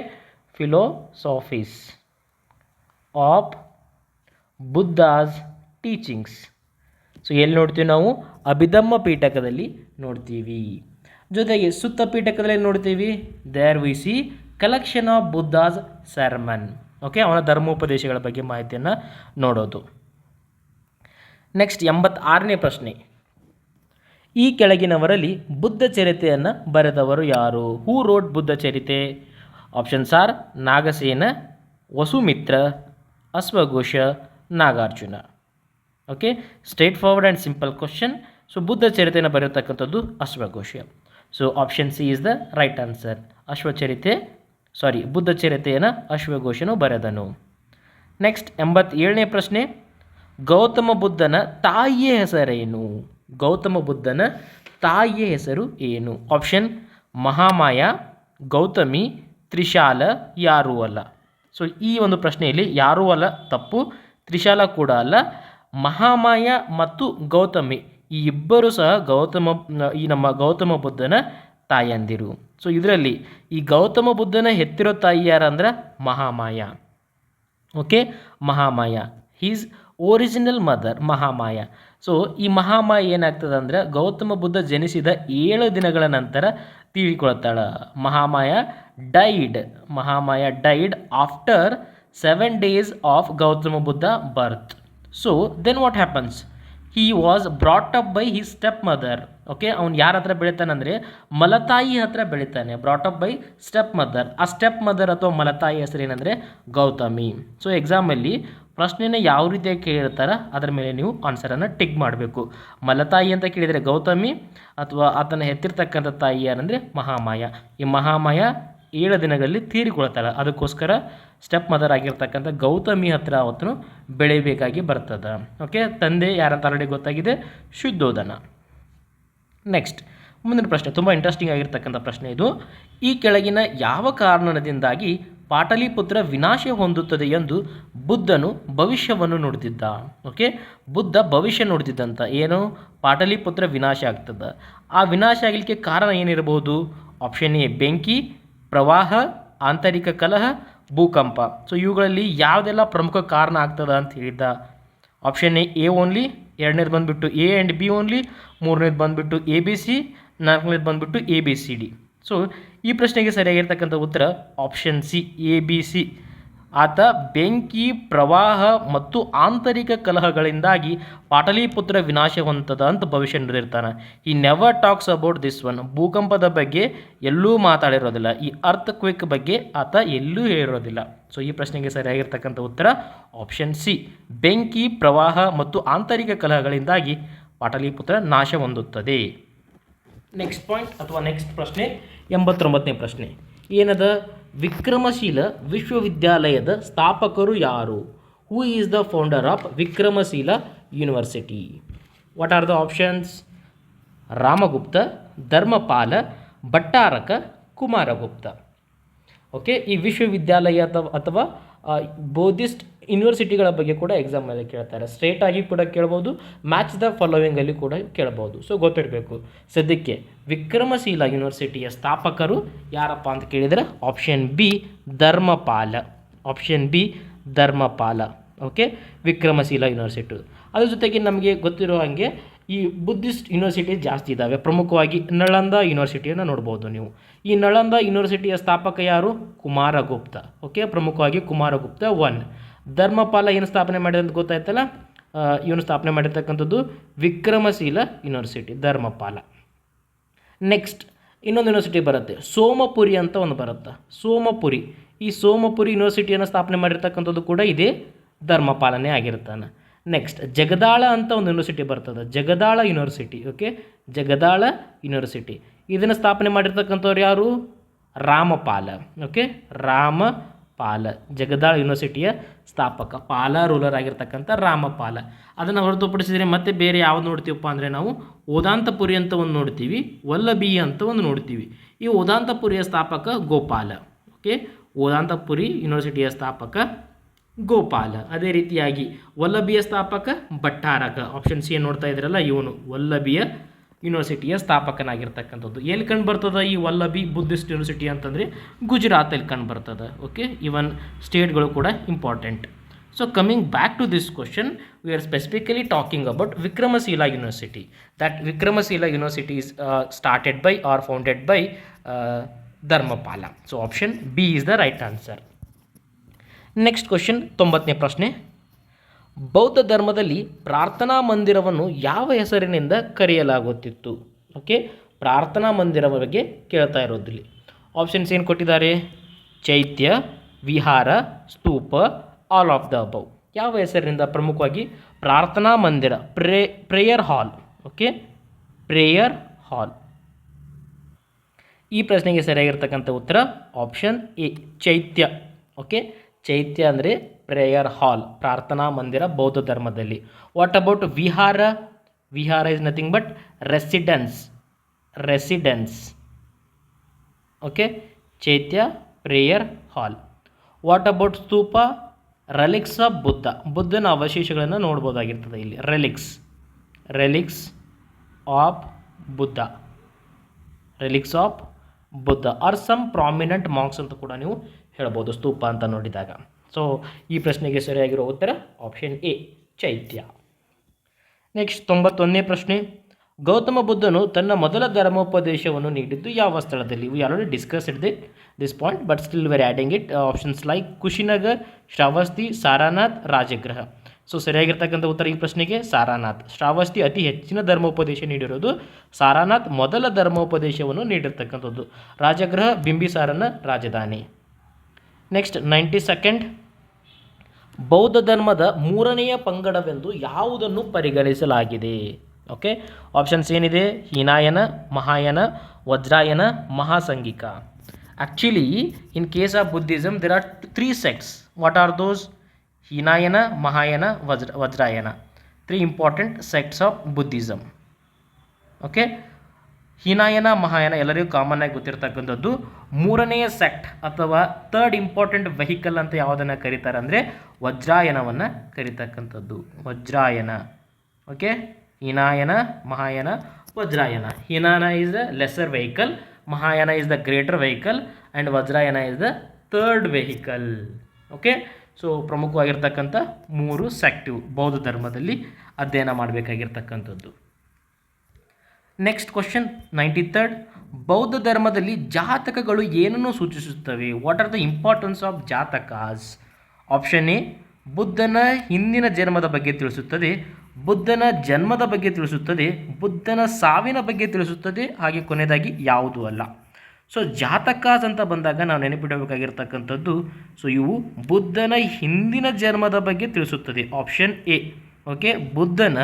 A: philosophies of Buddha's teachings so ಎಲ್ಲಿ ನೋಡ್ತೀವಿ ನಾವು? ಅಭಿಧಮ್ಮ ಪೀಠಕದಲ್ಲಿ ನೋಡ್ತೀವಿ. ಜೊತೆಗೆ ಸುತ್ತ ಪೀಠಕದಲ್ಲಿ ನೋಡ್ತೀವಿ? There we see collection of Buddha's sermon okay ಅವನ ಧರ್ಮೋಪದೇಶಗಳ ಬಗ್ಗೆ ಮಾಹಿತಿಯನ್ನು ನೋಡೋದು. ನೆಕ್ಸ್ಟ್ ಎಂಬತ್ತಾರನೇ ಪ್ರಶ್ನೆ. ಈ ಕೆಳಗಿನವರಲ್ಲಿ ಬುದ್ಧ ಚರಿತೆಯನ್ನು ಬರೆದವರು ಯಾರು? Who wrote Buddha Charita? Options are Nagasena, Vasumitra ಅಶ್ವಘೋಷ Nagarjuna. Okay straightforward and simple question so Buddha ಚರಿತೆಯನ್ನು ಬರೆಯತಕ್ಕಂಥದ್ದು ಅಶ್ವಘೋಷ so option C is the right answer Ashvacharita sorry Buddha ಚರಿತೆಯನ್ನು ಅಶ್ವಘೋಷನು ಬರೆದನು. ನೆಕ್ಸ್ಟ್ ಎಂಬತ್ತೇಳನೇ ಪ್ರಶ್ನೆ. ಗೌತಮ ಬುದ್ಧನ ತಾಯಿಯ ಹೆಸರೇನು ಗೌತಮ ಬುದ್ಧನ ತಾಯಿಯ ಹೆಸರು ಏನು? ಆಪ್ಷನ್ ಮಹಾಮಾಯ, ಗೌತಮಿ, ತ್ರಿಶಾಲ, ಯಾರೂ ಅಲ್ಲ. ಸೊ ಈ ಒಂದು ಪ್ರಶ್ನೆಯಲ್ಲಿ ಯಾರೂ ಅಲ್ಲ, ತಪ್ಪು. ತ್ರಿಶಾಲ ಕೂಡ ಅಲ್ಲ. ಮಹಾಮಾಯ ಮತ್ತು ಗೌತಮಿ, ಈ ಇಬ್ಬರು ಸಹ ಗೌತಮ, ಈ ನಮ್ಮ ಗೌತಮ ಬುದ್ಧನ ತಾಯಂದಿರು ಸೊ ಇದರಲ್ಲಿ ಈ ಗೌತಮ ಬುದ್ಧನ ಹೆತ್ತಿರೋ ತಾಯಿ ಯಾರಂದ್ರೆ Mahamaya. Okay Mahamaya. His original mother Mahamaya. So ಈ ಮಹಾಮಾಯ ಏನಾಗ್ತದೆ ಅಂದರೆ ಗೌತಮ ಬುದ್ಧ ಜನಿಸಿದ ಏಳು ದಿನಗಳ ನಂತರ ತೀರಿಕೊಳ್ತಾಳ Mahamaya died Mahamaya died after seven days of Gautama Buddha birth so then what happens he was brought up by his stepmother okay ಅವ್ನು ಯಾರ ಹತ್ರ ಬೆಳಿತಾನಂದರೆ ಮಲತಾಯಿ ಹತ್ರ ಬೆಳಿತಾನೆ. Brought up by step mother ಆ ಸ್ಟೆಪ್ ಮದರ್ ಅಥವಾ ಮಲತಾಯಿ ಹೆಸರು ಏನಂದರೆ ಗೌತಮಿ ಸೊ ಎಕ್ಸಾಮಲ್ಲಿ ಪ್ರಶ್ನೆನ ಯಾವ ರೀತಿಯಾಗಿ ಕೇಳಿರ್ತಾರೆ, ಅದರ ಮೇಲೆ ನೀವು ಆನ್ಸರನ್ನು ಟಿಕ್ ಮಾಡಬೇಕು. ಮಲತಾಯಿ ಅಂತ ಕೇಳಿದರೆ ಗೌತಮಿ ಅಥವಾ ಆತನ ಹೆತ್ತಿರ್ತಕ್ಕಂಥ ತಾಯಿ ಯಾರಂದರೆ ಮಹಾಮಾಯ. ಈ ಮಹಾಮಾಯ ಏಳು ದಿನಗಳಲ್ಲಿ ತೀರಿಕೊಳ್ತಾಳೆ. ಅದಕ್ಕೋಸ್ಕರ ಸ್ಟೆಪ್ ಮದರ್ ಆಗಿರ್ತಕ್ಕಂಥ ಗೌತಮಿ ಹತ್ರ ಅವತ್ತು ಬೆಳಿಬೇಕಾಗಿ ಬರ್ತದೆ. ಓಕೆ ತಂದೆ ಯಾರಂತ ಆಲ್ರೆಡಿ ಗೊತ್ತಾಗಿದೆ, ಶುದ್ಧೋದನ. ನೆಕ್ಸ್ಟ್ ಮುಂದಿನ ಪ್ರಶ್ನೆ. ತುಂಬ ಇಂಟ್ರೆಸ್ಟಿಂಗ್ ಆಗಿರ್ತಕ್ಕಂಥ ಪ್ರಶ್ನೆ ಇದು. ಈ ಕೆಳಗಿನ ಯಾವ ಕಾರಣದಿಂದಾಗಿ ಪಾಟಲಿಪುತ್ರ ವಿನಾಶ ಹೊಂದುತ್ತದೆ ಎಂದು ಬುದ್ಧನು ಭವಿಷ್ಯವನ್ನು ನುಡಿದಿದ್ದ. ಓಕೆ ಬುದ್ಧ ಭವಿಷ್ಯ ನುಡಿದಿದ್ದಂತ. ಏನು? ಪಾಟಲಿಪುತ್ರ ವಿನಾಶ ಆಗ್ತದೆ. ಆ ವಿನಾಶ ಆಗಲಿಕ್ಕೆ ಕಾರಣ ಏನಿರಬಹುದು? ಆಪ್ಷನ್ ಎ ಬೆಂಕಿ, ಪ್ರವಾಹ, ಆಂತರಿಕ ಕಲಹ, ಭೂಕಂಪ. ಸೊ ಇವುಗಳಲ್ಲಿ ಯಾವುದೆಲ್ಲ ಪ್ರಮುಖ ಕಾರಣ ಆಗ್ತದ ಅಂತ ಹೇಳಿದ್ದ? ಆಪ್ಷನ್ ಎ ಎ ಓನ್ಲಿ ಎರಡನೇದು ಬಂದುಬಿಟ್ಟು ಎ ಆ್ಯಂಡ್ ಬಿ ಓನ್ಲಿ ಮೂರನೇದು ಬಂದುಬಿಟ್ಟು ಎ ಬಿ ಸಿ ನಾಲ್ಕನೇದು ಬಂದುಬಿಟ್ಟು A B C D so ಈ ಪ್ರಶ್ನೆಗೆ ಸರಿಯಾಗಿರ್ತಕ್ಕಂಥ ಉತ್ತರ option C A B C ಆತ ಬೆಂಕಿ, ಪ್ರವಾಹ ಮತ್ತು ಆಂತರಿಕ ಕಲಹಗಳಿಂದಾಗಿ ಪಾಟಲಿಪುತ್ರ ವಿನಾಶ ಹೊಂದದ ಅಂತ ಭವಿಷ್ಯ ನುಡಿದಿರ್ತಾನೆ. He never talks about this one ಭೂಕಂಪದ ಬಗ್ಗೆ ಎಲ್ಲೂ ಮಾತಾಡಿರೋದಿಲ್ಲ. ಈ ಅರ್ತ್ ಕ್ವಿಕ್ ಬಗ್ಗೆ ಆತ ಎಲ್ಲೂ ಹೇಳಿರೋದಿಲ್ಲ. ಸೊ ಈ ಪ್ರಶ್ನೆಗೆ ಸರಿಯಾಗಿರ್ತಕ್ಕಂಥ ಉತ್ತರ ಆಪ್ಷನ್ ಸಿ ಬೆಂಕಿ, ಪ್ರವಾಹ ಮತ್ತು ಆಂತರಿಕ ಕಲಹಗಳಿಂದಾಗಿ ಪಾಟಲಿಪುತ್ರ ನಾಶ ಹೊಂದುತ್ತದೆ ನೆಕ್ಸ್ಟ್ ಪಾಯಿಂಟ್ ಅಥವಾ ನೆಕ್ಸ್ಟ್ ಪ್ರಶ್ನೆ, ಎಂಬತ್ತೊಂಬತ್ತನೇ ಪ್ರಶ್ನೆ. ಏನದ? ವಿಕ್ರಮಶೀಲ ವಿಶ್ವವಿದ್ಯಾಲಯದ ಸ್ಥಾಪಕರು ಯಾರು? Who is the founder of Vikramashila university? What are the options Ramagupta, Dharmapala, Bhattaraka, Kumaragupta. Okay ಈ ವಿಶ್ವವಿದ್ಯಾಲಯ ಅಥವಾ ಅಥವಾ ಬೋಧಿಸ್ಟ್ ಯೂನಿವರ್ಸಿಟಿಗಳ ಬಗ್ಗೆ ಕೂಡ ಎಕ್ಸಾಮಲ್ಲಿ ಕೇಳ್ತಾರೆ. ಸ್ಟ್ರೇಟ್ ಆಗಿ ಕೂಡ ಕೇಳ್ಬೋದು ಮ್ಯಾಚ್ ದ ಫಾಲೋವಿಂಗಲ್ಲಿ ಕೂಡ ಕೇಳ್ಬೋದು. ಸೊ ಗೊತ್ತಿರಬೇಕು. ಸದ್ಯಕ್ಕೆ ವಿಕ್ರಮಶೀಲ ಯೂನಿವರ್ಸಿಟಿಯ ಸ್ಥಾಪಕರು ಯಾರಪ್ಪ ಅಂತ ಕೇಳಿದರೆ option B Dharmapala. Option B Dharmapala. Okay Vikramashila university ಅದ್ರ ಜೊತೆಗೆ ನಮಗೆ ಗೊತ್ತಿರೋ ಹಾಗೆ ಈ ಬುದ್ಧಿಸ್ಟ್ ಯೂನಿವರ್ಸಿಟಿ ಜಾಸ್ತಿ ಇದ್ದಾವೆ ಪ್ರಮುಖವಾಗಿ ನಳಂದ ಯೂನಿವರ್ಸಿಟಿಯನ್ನು ನೋಡ್ಬೋದು ನೀವು. ಈ ನಳಂದ ಯೂನಿವರ್ಸಿಟಿಯ ಸ್ಥಾಪಕ ಯಾರು? ಕುಮಾರಗುಪ್ತ. ಓಕೆ ಪ್ರಮುಖವಾಗಿ ಕುಮಾರಗುಪ್ತ ಒನ್ ಧರ್ಮಪಾಲ ಏನು ಸ್ಥಾಪನೆ ಮಾಡಿದ ಅಂತ ಗೊತ್ತಾಯ್ತಲ್ಲ ಇವನು ಸ್ಥಾಪನೆ ಮಾಡಿರ್ತಕ್ಕಂಥದ್ದು ವಿಕ್ರಮಶೀಲ ಯೂನಿವರ್ಸಿಟಿ, ಧರ್ಮಪಾಲ. ನೆಕ್ಸ್ಟ್ ಇನ್ನೊಂದು ಯೂನಿವರ್ಸಿಟಿ ಬರುತ್ತೆ. ಸೋಮಪುರಿ ಅಂತ ಒಂದು ಬರುತ್ತೆ. ಸೋಮಪುರಿ. ಈ ಸೋಮಪುರಿ ಯೂನಿವರ್ಸಿಟಿಯನ್ನು ಸ್ಥಾಪನೆ ಮಾಡಿರ್ತಕ್ಕಂಥದ್ದು ಕೂಡ ಇದೇ ಧರ್ಮಪಾಲನೆ ಆಗಿರ್ತಾನೆ. ನೆಕ್ಸ್ಟ್ ಜಗದಾಳ ಅಂತ ಒಂದು ಯೂನಿವರ್ಸಿಟಿ ಬರ್ತದೆ. Jagaddala university okay Jagaddala university. ಇದನ್ನು ಸ್ಥಾಪನೆ ಮಾಡಿರ್ತಕ್ಕಂಥವ್ರು ಯಾರು? ರಾಮಪಾಲ ಓಕೆ ರಾಮಪಾಲ ಜಗದಾಳ್ ಯೂನಿವರ್ಸಿಟಿಯ ಸ್ಥಾಪಕ, ಪಾಲ ರೂಲರ್ ಆಗಿರ್ತಕ್ಕಂಥ ರಾಮಪಾಲ. ಅದನ್ನು ಹೊರತುಪಡಿಸಿದರೆ ಮತ್ತೆ ಬೇರೆ ಯಾವ್ದು ನೋಡ್ತೀವಪ್ಪ ಅಂದರೆ ನಾವು ಓದಾಂತಪುರಿ ಅಂತ ಒಂದು ನೋಡ್ತೀವಿ, ವಲ್ಲಭಿ ಅಂತ ಒಂದು ನೋಡ್ತೀವಿ. ಈ ಓದಾಂತಪುರಿಯ ಸ್ಥಾಪಕ ಗೋಪಾಲ, ಓಕೆ? ಓದಾಂತಪುರಿ ಯೂನಿವರ್ಸಿಟಿಯ ಸ್ಥಾಪಕ ಗೋಪಾಲ. ಅದೇ ರೀತಿಯಾಗಿ ವಲ್ಲಭಿಯ ಸ್ಥಾಪಕ ಭಟ್ಟಾರಕ. ಆಪ್ಷನ್ ಸಿ ನೋಡ್ತಾ ಇದ್ರಲ್ಲ ಇವನು, ವಲ್ಲಭಿಯ ಯೂನಿವರ್ಸಿಟಿಯ ಸ್ಥಾಪಕನಾಗಿರ್ತಕ್ಕಂಥದ್ದು. ಎಲ್ಲಿ ಕಂಡು ಬರ್ತದೆ ಈ ವಲ್ಲಭಿ ಬುದ್ಧಿಸ್ಟ್ ಯೂನಿವರ್ಸಿಟಿ ಅಂತಂದರೆ ಗುಜರಾತಲ್ಲಿ ಕಂಡು ಬರ್ತದೆ ಓಕೆ ಇವನ್ ಸ್ಟೇಟ್ಗಳು ಕೂಡ important so coming back to this question we are specifically talking about Vikramashila university that Vikramashila university is started by or founded by Dharmapala so option B is the right answer next question ತೊಂಬತ್ತನೇ ಪ್ರಶ್ನೆ. ಬೌದ್ಧ ಧರ್ಮದಲ್ಲಿ ಪ್ರಾರ್ಥನಾ ಮಂದಿರವನ್ನು ಯಾವ ಹೆಸರಿನಿಂದ ಕರೆಯಲಾಗುತ್ತಿತ್ತು? Okay ಪ್ರಾರ್ಥನಾ ಮಂದಿರ ಬಗ್ಗೆ ಕೇಳ್ತಾ ಇರೋದಿಲ್ಲಿ ಆಪ್ಷನ್ಸ್ ಏನು ಕೊಟ್ಟಿದ್ದಾರೆ? Chaitya, vihara, stupa all of the above ಯಾವ ಹೆಸರಿನಿಂದ ಪ್ರಮುಖವಾಗಿ ಪ್ರಾರ್ಥನಾ ಮಂದಿರ? Pray prayer hall okay prayer hall ಈ ಪ್ರಶ್ನೆಗೆ ಸರಿಯಾಗಿರ್ತಕ್ಕಂಥ ಉತ್ತರ option A chaitya. Okay chaitya ಅಂದರೆ ಪ್ರೇಯರ್ ಹಾಲ್ ಪ್ರಾರ್ಥನಾ ಮಂದಿರ, ಬೌದ್ಧ ಧರ್ಮದಲ್ಲಿ. What about vihara? Vihara is nothing but residence residence okay chaitya prayer hall what about stupa? Relics of Buddha ಬುದ್ಧನ ಅವಶೇಷಗಳನ್ನು ನೋಡ್ಬೋದಾಗಿರ್ತದೆ ಇಲ್ಲಿ. Relics relics of Buddha relics of Buddha are some prominent marks ಅಂತ ಕೂಡ ನೀವು ಹೇಳ್ಬೋದು ಸ್ತೂಪ ಅಂತ ನೋಡಿದಾಗ. ಸೊ ಈ ಪ್ರಶ್ನೆಗೆ ಸರಿಯಾಗಿರೋ ಉತ್ತರ ಆಪ್ಷನ್ ಎ ಚೈತ್ಯ. ನೆಕ್ಸ್ಟ್ ತೊಂಬತ್ತೊಂದನೇ ಪ್ರಶ್ನೆ. ಗೌತಮ ಬುದ್ಧನು ತನ್ನ ಮೊದಲ ಧರ್ಮೋಪದೇಶವನ್ನು ನೀಡಿದ್ದು ಯಾವ ಸ್ಥಳದಲ್ಲಿ? We already discuss it the this point but still we're adding it options like Kushinagar Shravasti Sarnath Rajagriha so ಸರಿಯಾಗಿರ್ತಕ್ಕಂಥ ಉತ್ತರ ಈ ಪ್ರಶ್ನೆಗೆ ಸಾರಾನಾಥ್ ಶ್ರಾವಸ್ತಿ ಅತಿ ಹೆಚ್ಚಿನ ಧರ್ಮೋಪದೇಶ ನೀಡಿರೋದು ಸಾರಾನಾಥ್ ಮೊದಲ ಧರ್ಮೋಪದೇಶವನ್ನು ನೀಡಿರ್ತಕ್ಕಂಥದ್ದು. ರಾಜಗೃಹ ಬಿಂಬಿಸಾರನ ರಾಜಧಾನಿ ನೆಕ್ಸ್ಟ್ ನೈಂಟಿ ಸೆಕೆಂಡ್ ಬೌದ್ಧ ಧರ್ಮದ ಮೂರನೆಯ ಪಂಗಡವೆಂದು ಯಾವುದನ್ನು ಪರಿಗಣಿಸಲಾಗಿದೆ? ಓಕೆ ಆಪ್ಷನ್ಸ್ ಏನಿದೆ? Hinayana, Mahayana, Vajrayana Mahasanghika actually in case of Buddhism there are three sects what are those Hinayana, Mahayana, Vajra, Vajrayana. Three important sects of Buddhism okay Hinayana, Mahayana ಎಲ್ಲರಿಗೂ common ಆಗಿ ಗೊತ್ತಿರ್ತಕ್ಕಂಥದ್ದು. ಮೂರನೆಯ sect ಅಥವಾ third important vehicle ಅಂತ ಯಾವುದನ್ನು ಕರೀತಾರೆ ಅಂದರೆ ವಜ್ರಾಯನವನ್ನು ಕರೀತಕ್ಕಂಥದ್ದು. Vajrayana. Okay Hinayana, Mahayana, Vajrayana. Hinayana is the lesser vehicle Mahayana is the greater vehicle and Vajrayana is the third vehicle okay so ಪ್ರಮುಖವಾಗಿರ್ತಕ್ಕಂಥ ಮೂರು ಸೆಕ್ಟಿವ್ ಬೌದ್ಧ ಧರ್ಮದಲ್ಲಿ ಅಧ್ಯಯನ ಮಾಡಬೇಕಾಗಿರ್ತಕ್ಕಂಥದ್ದು. ನೆಕ್ಸ್ಟ್ ಕ್ವಶನ್ ನೈಂಟಿ ತರ್ಡ್ ಬೌದ್ಧ ಧರ್ಮದಲ್ಲಿ ಜಾತಕಗಳು ಏನನ್ನು ಸೂಚಿಸುತ್ತವೆ? What are the importance of Jatakas option A ಬುದ್ಧನ ಹಿಂದಿನ ಜನ್ಮದ ಬಗ್ಗೆ ತಿಳಿಸುತ್ತದೆ, ಬುದ್ಧನ ಜನ್ಮದ ಬಗ್ಗೆ ತಿಳಿಸುತ್ತದೆ, ಬುದ್ಧನ ಸಾವಿನ ಬಗ್ಗೆ ತಿಳಿಸುತ್ತದೆ, ಹಾಗೆ ಕೊನೆಯದಾಗಿ ಯಾವುದೂ ಅಲ್ಲ. ಸೊ ಜಾತಕಾಸ್ ಅಂತ ಬಂದಾಗ ನಾವು ನೆನಪಿಡಬೇಕಾಗಿರ್ತಕ್ಕಂಥದ್ದು ಸೊ ಇವು ಬುದ್ಧನ ಹಿಂದಿನ ಜನ್ಮದ ಬಗ್ಗೆ ತಿಳಿಸುತ್ತದೆ. ಆಪ್ಷನ್ ಎ ಓಕೆ ಬುದ್ಧನ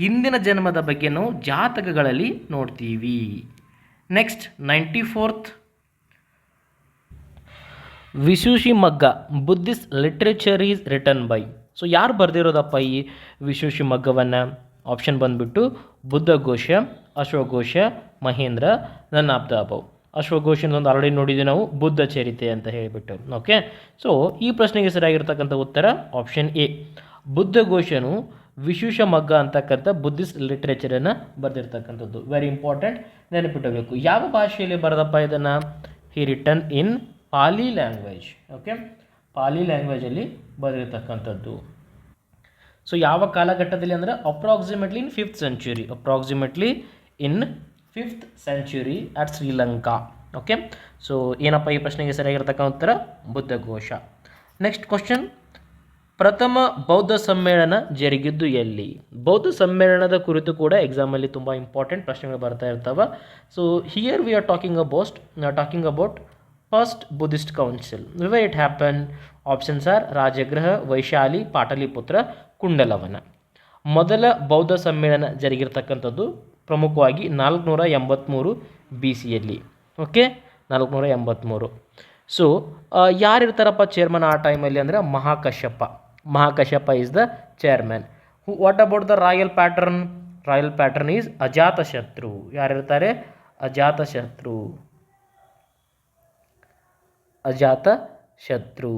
A: ಹಿಂದಿನ ಜನ್ಮದ ಬಗ್ಗೆ ನಾವು ಜಾತಕಗಳಲ್ಲಿ ನೋಡ್ತೀವಿ. Next ninety fourth Visuddhi Magga Buddhist literature is written by so ಯಾರು ಬರೆದಿರೋದಪ್ಪ ಈ ವಿಶುಷಿ ಮಗ್ಗವನ್ನು? ಆಪ್ಷನ್ ಬಂದುಬಿಟ್ಟು ಬುದ್ಧಘೋಷ ಅಶ್ವಘೋಷ ಮಹೇಂದ್ರ ನನ್ನ ಅಬೌ. ಅಶ್ವಘೋಷನ ಒಂದು ಆಲ್ರೆಡಿ ನೋಡಿದ್ವಿ ನಾವು, ಬುದ್ಧ ಚರಿತೆ ಅಂತ ಹೇಳಿಬಿಟ್ಟು. ಓಕೆ ಸೊ ಈ ಪ್ರಶ್ನೆಗೆ ಸರಿಯಾಗಿರ್ತಕ್ಕಂಥ ಉತ್ತರ ಆಪ್ಷನ್ ಎ ಬುದ್ಧಘೋಷನು ವಿಶುಷ ಮಗ್ಗ ಅಂತಕ್ಕಂಥ ಬುದ್ಧಿಸ್ಟ್ ಲಿಟ್ರೇಚರನ್ನು ಬರೆದಿರ್ತಕ್ಕಂಥದ್ದು. ವೆರಿ ಇಂಪಾರ್ಟೆಂಟ್ ನೆನಪಿಟ್ಟಬೇಕು ಯಾವ ಭಾಷೆಯಲ್ಲಿ ಬರೆದಪ್ಪ ಇದನ್ನು? He written in Pali language okay Pali ಲ್ಯಾಂಗ್ವೇಜಲ್ಲಿ ಬರೆದಿರ್ತಕ್ಕಂಥದ್ದು. ಸೊ ಯಾವ ಕಾಲಘಟ್ಟದಲ್ಲಿ ಅಂದರೆ approximately in fifth century approximately in fifth century at Sri Lanka okay so ಏನಪ್ಪ ಈ ಪ್ರಶ್ನೆಗೆ ಸರಿಯಾಗಿರ್ತಕ್ಕಂಥ ಉತ್ತರ? ಬುದ್ಧಘೋಷ. ನೆಕ್ಸ್ಟ್ ಕ್ವಶನ್ ಪ್ರಥಮ ಬೌದ್ಧ ಸಮ್ಮೇಳನ ಜರುಗಿದ್ದು ಎಲ್ಲಿ? ಬೌದ್ಧ ಸಮ್ಮೇಳನದ ಕುರಿತು ಕೂಡ ಎಕ್ಸಾಮಲ್ಲಿ ತುಂಬ ಇಂಪಾರ್ಟೆಂಟ್ ಪ್ರಶ್ನೆಗಳು ಬರ್ತಾ ಇರ್ತವೆ. So here we are talking about talking about first Buddhist council we it happen options are Rajagriha Vaishali Pataliputra Kundalavana ಮೊದಲ ಬೌದ್ಧ ಸಮ್ಮೇಳನ ಜರುಗಿರ್ತಕ್ಕಂಥದ್ದು ಪ್ರಮುಖವಾಗಿ ನಾಲ್ಕುನೂರ ಎಂಬತ್ತ್ಮೂರು ಬಿ ಸಿಯಲ್ಲಿ ಓಕೆ ನಾಲ್ಕುನೂರ ಎಂಬತ್ತ್ಮೂರು ಸೊ ಯಾರಿರ್ತಾರಪ್ಪ ಚೇರ್ಮನ್ ಆ ಟೈಮಲ್ಲಿ ಅಂದರೆ Mahakashyapa. Mahakashyapa is the chairman what about the royal patron royal patron is Ajatashatru. ಯಾರಿರ್ತಾರೆ Ajatashatru. Ajata Shatru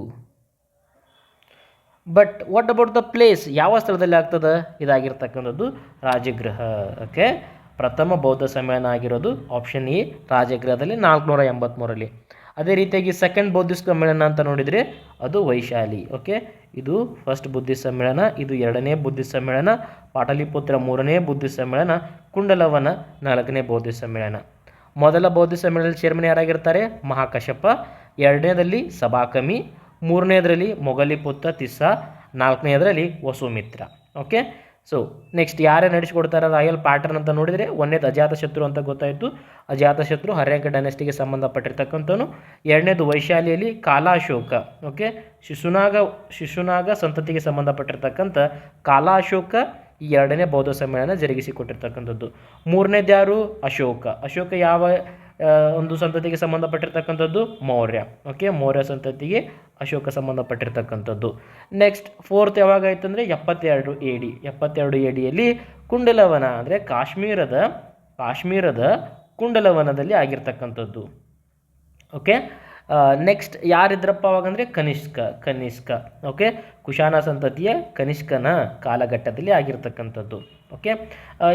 A: but what about the place ಯಾವ ಸ್ಥಳದಲ್ಲಿ ಆಗ್ತದೆ? ಇದಾಗಿರ್ತಕ್ಕಂಥದ್ದು ರಾಜಗೃಹ. ಓಕೆ ಪ್ರಥಮ ಬೌದ್ಧ ಸಮ್ಮೇಳನ ಆಗಿರೋದು ಆಪ್ಷನ್ ಎ ರಾಜಗೃಹದಲ್ಲಿ ನಾಲ್ಕುನೂರ ಎಂಬತ್ತ್ಮೂರಲ್ಲಿ ಅದೇ ರೀತಿಯಾಗಿ ಸೆಕೆಂಡ್ ಬೌದ್ಧಿಸ್ಟ್ ಸಮ್ಮೇಳನ ಅಂತ ನೋಡಿದರೆ ಅದು ವೈಶಾಲಿ ಓಕೆ ಇದು ಫಸ್ಟ್ ಬುದ್ಧಿ ಸಮ್ಮೇಳನ, ಇದು ಎರಡನೇ ಬುದ್ಧಿ ಸಮ್ಮೇಳನ, ಪಾಟಲಿಪುತ್ರ ಮೂರನೇ ಬುದ್ಧಿ ಸಮ್ಮೇಳನ, ಕುಂಡಲವನ ನಾಲ್ಕನೇ ಬೌದ್ಧಿಸ್ಟ್ ಸಮ್ಮೇಳನ. ಮೊದಲ ಬೌದ್ಧಿಸ್ಟ್ ಸಮ್ಮೇಳನದಲ್ಲಿ ಚೇರ್ಮನ್ ಯಾರಾಗಿರ್ತಾರೆ? ಮಹಾಕಶ್ಯಪ. ಎರಡನೇದಲ್ಲಿ ಸಭಾಕಮಿ, ಮೂರನೇದರಲ್ಲಿ ಮೊಗಲಿಪುತ್ರ ತಿಸ್ಸಾ, ನಾಲ್ಕನೇದರಲ್ಲಿ ವಸುಮಿತ್ರ ಓಕೆ ಸೊ ನೆಕ್ಸ್ಟ್ ಯಾರೇ ನಡೆಸಿಕೊಡ್ತಾರೆ ರಾಯಲ್ ಪ್ಯಾಟರ್ನ್ ಅಂತ ನೋಡಿದರೆ ಒಂದನೇದು ಅಜಾತಶತ್ರು ಅಂತ ಗೊತ್ತಾಯಿತು. ಅಜಾತಶತ್ರು ಹರ್ಯಾಂಕ ಡೈನೆಸ್ಟಿಗೆ ಸಂಬಂಧಪಟ್ಟಿರ್ತಕ್ಕಂಥವನು. ಎರಡನೇದು ವೈಶಾಲಿಯಲ್ಲಿ ಕಾಲಾಶೋಕ ಓಕೆ ಶಿಶುನಾಗ ಶಿಶುನಾಗ ಸಂತತಿಗೆ ಸಂಬಂಧಪಟ್ಟಿರ್ತಕ್ಕಂಥ ಕಾಲಾಶೋಕ ಈ ಎರಡನೇ ಬೌದ್ಧ ಸಮ್ಮೇಳನ ಜರುಗಿಸಿಕೊಟ್ಟಿರ್ತಕ್ಕಂಥದ್ದು. ಮೂರನೇದು ಯಾರು ಅಶೋಕ. ಅಶೋಕ ಯಾವ ಒಂದು ಸಂತತಿಗೆ ಸಂಬಂಧಪಟ್ಟಿರ್ತಕ್ಕಂಥದ್ದು ಮೌರ್ಯ. ಓಕೆ ಮೌರ್ಯ ಸಂತತಿಗೆ ಅಶೋಕ ಸಂಬಂಧಪಟ್ಟಿರ್ತಕ್ಕಂಥದ್ದು. ನೆಕ್ಸ್ಟ್ ಫೋರ್ತ್ ಯಾವಾಗ ಆಯ್ತು ಅಂದರೆ ಎಪ್ಪತ್ತೆರಡು ಎ ಡಿ ಎಪ್ಪತ್ತೆರಡು ಎ ಡಿಯಲ್ಲಿ ಕುಂಡಲವನ, ಅಂದರೆ ಕಾಶ್ಮೀರದ ಕಾಶ್ಮೀರದ ಕುಂಡಲವನದಲ್ಲಿ ಆಗಿರ್ತಕ್ಕಂಥದ್ದು. ಓಕೆ ನೆಕ್ಸ್ಟ್ ಯಾರಿದ್ರಪ್ಪ ಅವಾಗಂದರೆ? ಕನಿಷ್ಕ ಕನಿಷ್ಕ. ಓಕೆ ಕುಶಾನ ಸಂತತಿಯ ಕನಿಷ್ಕನ ಕಾಲಘಟ್ಟದಲ್ಲಿ ಆಗಿರ್ತಕ್ಕಂಥದ್ದು. ಓಕೆ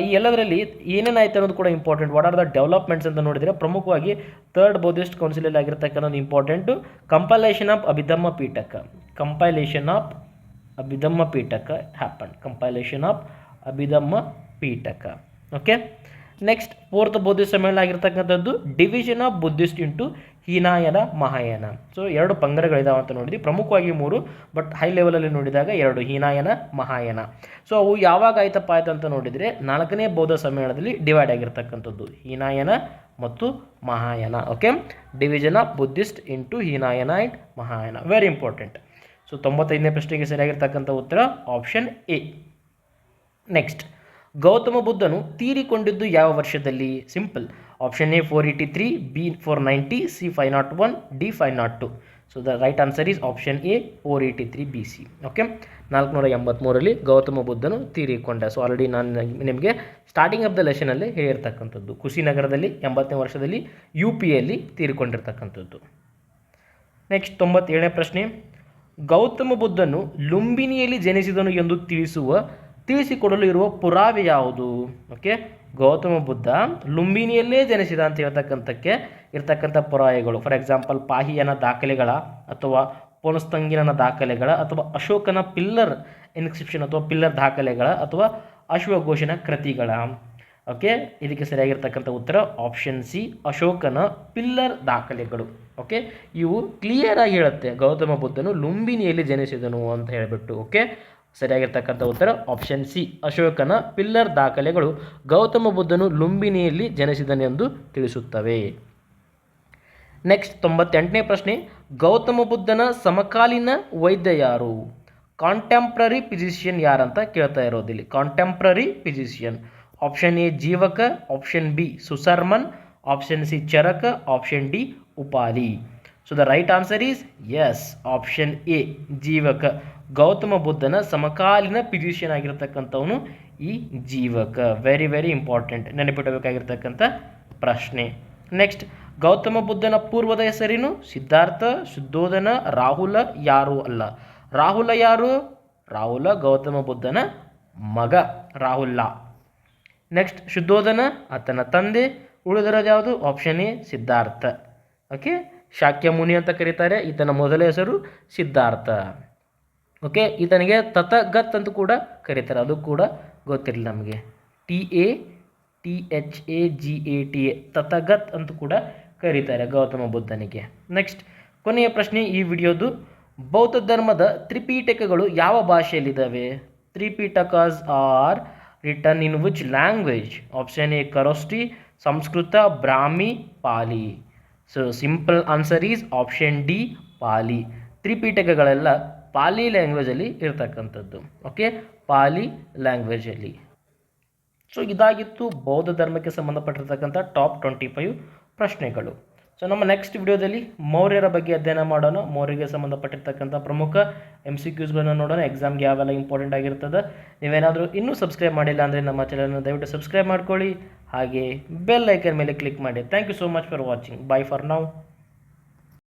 A: ಈ ಎಲ್ಲದರಲ್ಲಿ ಏನೇನಾಯ್ತು ಅನ್ನೋದು ಕೂಡ important what are the developments ಅಂತ ನೋಡಿದರೆ ಪ್ರಮುಖವಾಗಿ ಥರ್ಡ್ ಬೌದ್ಧಿಸ್ಟ್ ಕೌನ್ಸಿಲಲ್ಲಿ ಆಗಿರ್ತಕ್ಕಂಥದ್ದು important compilation of Abhidhamma Pitaka compilation of Abhidhamma Pitaka happen compilation of Abhidhamma Pitaka okay next fourth Buddhist ಸಮ್ಮೇಳನ ಆಗಿರ್ತಕ್ಕಂಥದ್ದು division of Buddhist into Hinayana, Mahayana. So ಎರಡು ಪಂಗಡಗಳಿದಾವೆ ಅಂತ ನೋಡಿದ್ವಿ. ಪ್ರಮುಖವಾಗಿ ಮೂರು ಬಟ್ ಹೈ ಲೆವೆಲಲ್ಲಿ ನೋಡಿದಾಗ ಎರಡು, ಹೀನಾಯನ, ಮಹಾಯಾನ. ಸೊ ಅವು ಯಾವಾಗ ಆಯ್ತಪ್ಪ ಆಯ್ತು ಅಂತ ನೋಡಿದರೆ ನಾಲ್ಕನೇ ಬೌದ್ಧ ಸಮ್ಮೇಳನದಲ್ಲಿ ಡಿವೈಡ್ ಆಗಿರ್ತಕ್ಕಂಥದ್ದು. ಹೀನಾಯನ ಮತ್ತು Mahayana okay division of Buddhist into Hinayana and Mahayana very important so ತೊಂಬತ್ತೈದನೇ ಪ್ರಶ್ನೆಗೆ ಸರಿಯಾಗಿರ್ತಕ್ಕಂಥ ಉತ್ತರ ಆಪ್ಷನ್ ಎ ನೆಕ್ಸ್ಟ್ ಗೌತಮ ಬುದ್ಧನು ತೀರಿಕೊಂಡಿದ್ದು ಯಾವ ವರ್ಷದಲ್ಲಿ? Simple option A four eighty three B four ninety C five nought one D five nought two so the right answer is option A four eighty three B C okay ನಾಲ್ಕುನೂರ ಎಂಬತ್ತ್ಮೂರರಲ್ಲಿ ಗೌತಮ ಬುದ್ಧನು ತೀರಿಕೊಂಡ. So already ನಾನು ನಿಮಗೆ starting of the ಲೆಷನಲ್ಲಿ ಹೇಳಿರ್ತಕ್ಕಂಥದ್ದು. ಕುಶಿನಗರದಲ್ಲಿ ಎಂಬತ್ತನೇ ವರ್ಷದಲ್ಲಿ ಯು ಪಿಯಲ್ಲಿ ತೀರಿಕೊಂಡಿರ್ತಕ್ಕಂಥದ್ದು. ನೆಕ್ಸ್ಟ್ ತೊಂಬತ್ತೇಳನೇ ಪ್ರಶ್ನೆ. ಗೌತಮ ಬುದ್ಧನು ಲುಂಬಿನಿಯಲ್ಲಿ ಜನಿಸಿದನು ಎಂದು ತಿಳಿಸುವ ತಿಳಿಸಿಕೊಡಲು ಇರುವ ಪುರಾವೆ ಯಾವುದು? ಓಕೆ ಗೌತಮ ಬುದ್ಧ ಲುಂಬಿನಿಯಲ್ಲೇ ಜನಿಸಿದ ಅಂತ ಹೇಳ್ತಕ್ಕಂಥಕ್ಕೆ ಇರ್ತಕ್ಕಂಥ ಪುರಾವೆಗಳು. ಫಾರ್ ಎಕ್ಸಾಂಪಲ್ ಪಾಹಿಯನ ದಾಖಲೆಗಳ ಅಥವಾ ಪೊನಸ್ತಂಗಿನ ದಾಖಲೆಗಳ ಅಥವಾ ಅಶೋಕನ ಪಿಲ್ಲರ್ ಇನ್ಸ್ಕ್ರಿಪ್ಷನ್ ಅಥವಾ ಪಿಲ್ಲರ್ ದಾಖಲೆಗಳ ಅಥವಾ ಅಶ್ವಘೋಷನ ಕೃತಿಗಳ. ಓಕೆ ಇದಕ್ಕೆ ಸರಿಯಾಗಿರ್ತಕ್ಕಂಥ ಉತ್ತರ ಆಪ್ಷನ್ ಸಿ ಅಶೋಕನ ಪಿಲ್ಲರ್ ದಾಖಲೆಗಳು. ಓಕೆ ಇವು ಕ್ಲಿಯರ್ ಆಗಿ ಹೇಳುತ್ತೆ. ಗೌತಮ ಬುದ್ಧನು ಲುಂಬಿನಿಯಲ್ಲಿ ಜನಿಸಿದನು ಅಂತ ಹೇಳಿಬಿಟ್ಟು. ಓಕೆ ಸರಿಯಾಗಿರ್ತಕ್ಕಂಥ ಉತ್ತರ ಆಪ್ಷನ್ ಸಿ ಅಶೋಕನ ಪಿಲ್ಲರ್ ದಾಖಲೆಗಳು ಗೌತಮ ಬುದ್ಧನು ಲುಂಬಿನಿಯಲ್ಲಿ ಜನಿಸಿದನೆಂದು ತಿಳಿಸುತ್ತವೆ. ನೆಕ್ಸ್ಟ್ ತೊಂಬತ್ತೆಂಟನೇ ಪ್ರಶ್ನೆ. ಗೌತಮ ಬುದ್ಧನ ಸಮಕಾಲೀನ ವೈದ್ಯ ಯಾರು? ಕಾಂಟೆಂಪ್ರರಿ ಫಿಸಿಷಿಯನ್ ಯಾರಂತ ಕೇಳ್ತಾ ಇರೋದಿಲ್ಲಿ contemporary physician option A Jivaka option B Susarman option C Charaka option D Upali so the right answer is is option A Jivaka. Gautama ಬುದ್ಧನ ಸಮಕಾಲೀನ ಪಿಜಿಷಿಯನ್ ಆಗಿರತಕ್ಕಂಥವನು ಈ ಜೀವಕ. ವೆರಿ ವೆರಿ ಇಂಪಾರ್ಟೆಂಟ್ ನೆನಪಿಡಬೇಕಾಗಿರ್ತಕ್ಕಂಥ ಪ್ರಶ್ನೆ. ನೆಕ್ಸ್ಟ್ ಗೌತಮ ಬುದ್ಧನ ಪೂರ್ವದ ಹೆಸರೇನು? ಸಿದ್ಧಾರ್ಥ ಶುದ್ಧೋಧನ ರಾಹುಲ, ಯಾರು ಅಲ್ಲ. ರಾಹುಲ ಯಾರು? ರಾಹುಲ ಗೌತಮ ಬುದ್ಧನ ಮಗ ರಾಹುಲ್ಲ ನೆಕ್ಸ್ಟ್ ಶುದ್ಧೋಧನ ಆತನ ತಂದೆ. ಉಳಿದಿರೋದು ಯಾವುದು option A Siddhartha. Okay Shakya Muni ಅಂತ ಕರೀತಾರೆ. ಈತನ ಮೊದಲ ಹೆಸರು ಸಿದ್ಧಾರ್ಥ. ಓಕೆ, ಈತನಿಗೆ ತತಗತ್ ಅಂತ ಕೂಡ ಕರೀತಾರೆ. ಅದು ಕೂಡ ಗೊತ್ತಿರಲಿಲ್ಲ ನಮಗೆ. T A, T H A G A T A Tathagat ಅಂತ ಕೂಡ ಕರೀತಾರೆ ಗೌತಮ ಬುದ್ಧನಿಗೆ. ನೆಕ್ಸ್ಟ್, ಕೊನೆಯ ಪ್ರಶ್ನೆ ಈ ವಿಡಿಯೋದು. ಬೌದ್ಧ ಧರ್ಮದ ತ್ರಿಪೀಠಕಗಳು ಯಾವ ಭಾಷೆಯಲ್ಲಿದ್ದಾವೆ? Tripitakas are written in which language. Option A Kharosthi Sanskrit, Brahmi, Pali. So simple answer is option D Pali ತ್ರಿಪೀಠಕಗಳೆಲ್ಲ Pali ಲ್ಯಾಂಗ್ವೇಜಲ್ಲಿ ಇರ್ತಕ್ಕಂಥದ್ದು. ಓಕೆ ಪಾಲಿ ಲ್ಯಾಂಗ್ವೇಜಲ್ಲಿ ಸೊ ಇದಾಗಿತ್ತು ಬೌದ್ಧ ಧರ್ಮಕ್ಕೆ ಸಂಬಂಧಪಟ್ಟಿರ್ತಕ್ಕಂಥ ಟಾಪ್ ಟ್ವೆಂಟಿ ಫೈವ್ ಪ್ರಶ್ನೆಗಳು. ಸೊ ನಮ್ಮ ನೆಕ್ಸ್ಟ್ ವಿಡಿಯೋದಲ್ಲಿ ಮೌರ್ಯರ ಬಗ್ಗೆ ಅಧ್ಯಯನ ಮಾಡೋಣ. ಮೌರ್ಯಗೆ ಸಂಬಂಧಪಟ್ಟಿರ್ತಕ್ಕಂಥ ಪ್ರಮುಖ ಎಂ ಸಿ ಕ್ಯೂಸ್ಗಳನ್ನು ನೋಡೋಣ. ಎಕ್ಸಾಮ್ಗೆ ಯಾವೆಲ್ಲ ಇಂಪಾರ್ಟೆಂಟ್ ಆಗಿರ್ತದೆ? ನೀವೇನಾದರೂ ಇನ್ನೂ ಸಬ್ಸ್ಕ್ರೈಬ್ ಮಾಡಿಲ್ಲ ಅಂದರೆ ನಮ್ಮ ಚಾನಲ್ನ ದಯವಿಟ್ಟು ಸಬ್ಸ್ಕ್ರೈಬ್ ಮಾಡ್ಕೊಳ್ಳಿ. ಹಾಗೆ ಬೆಲ್ ಐಕನ್ ಮೇಲೆ ಕ್ಲಿಕ್ ಮಾಡಿ. Thank you so much for watching bye for now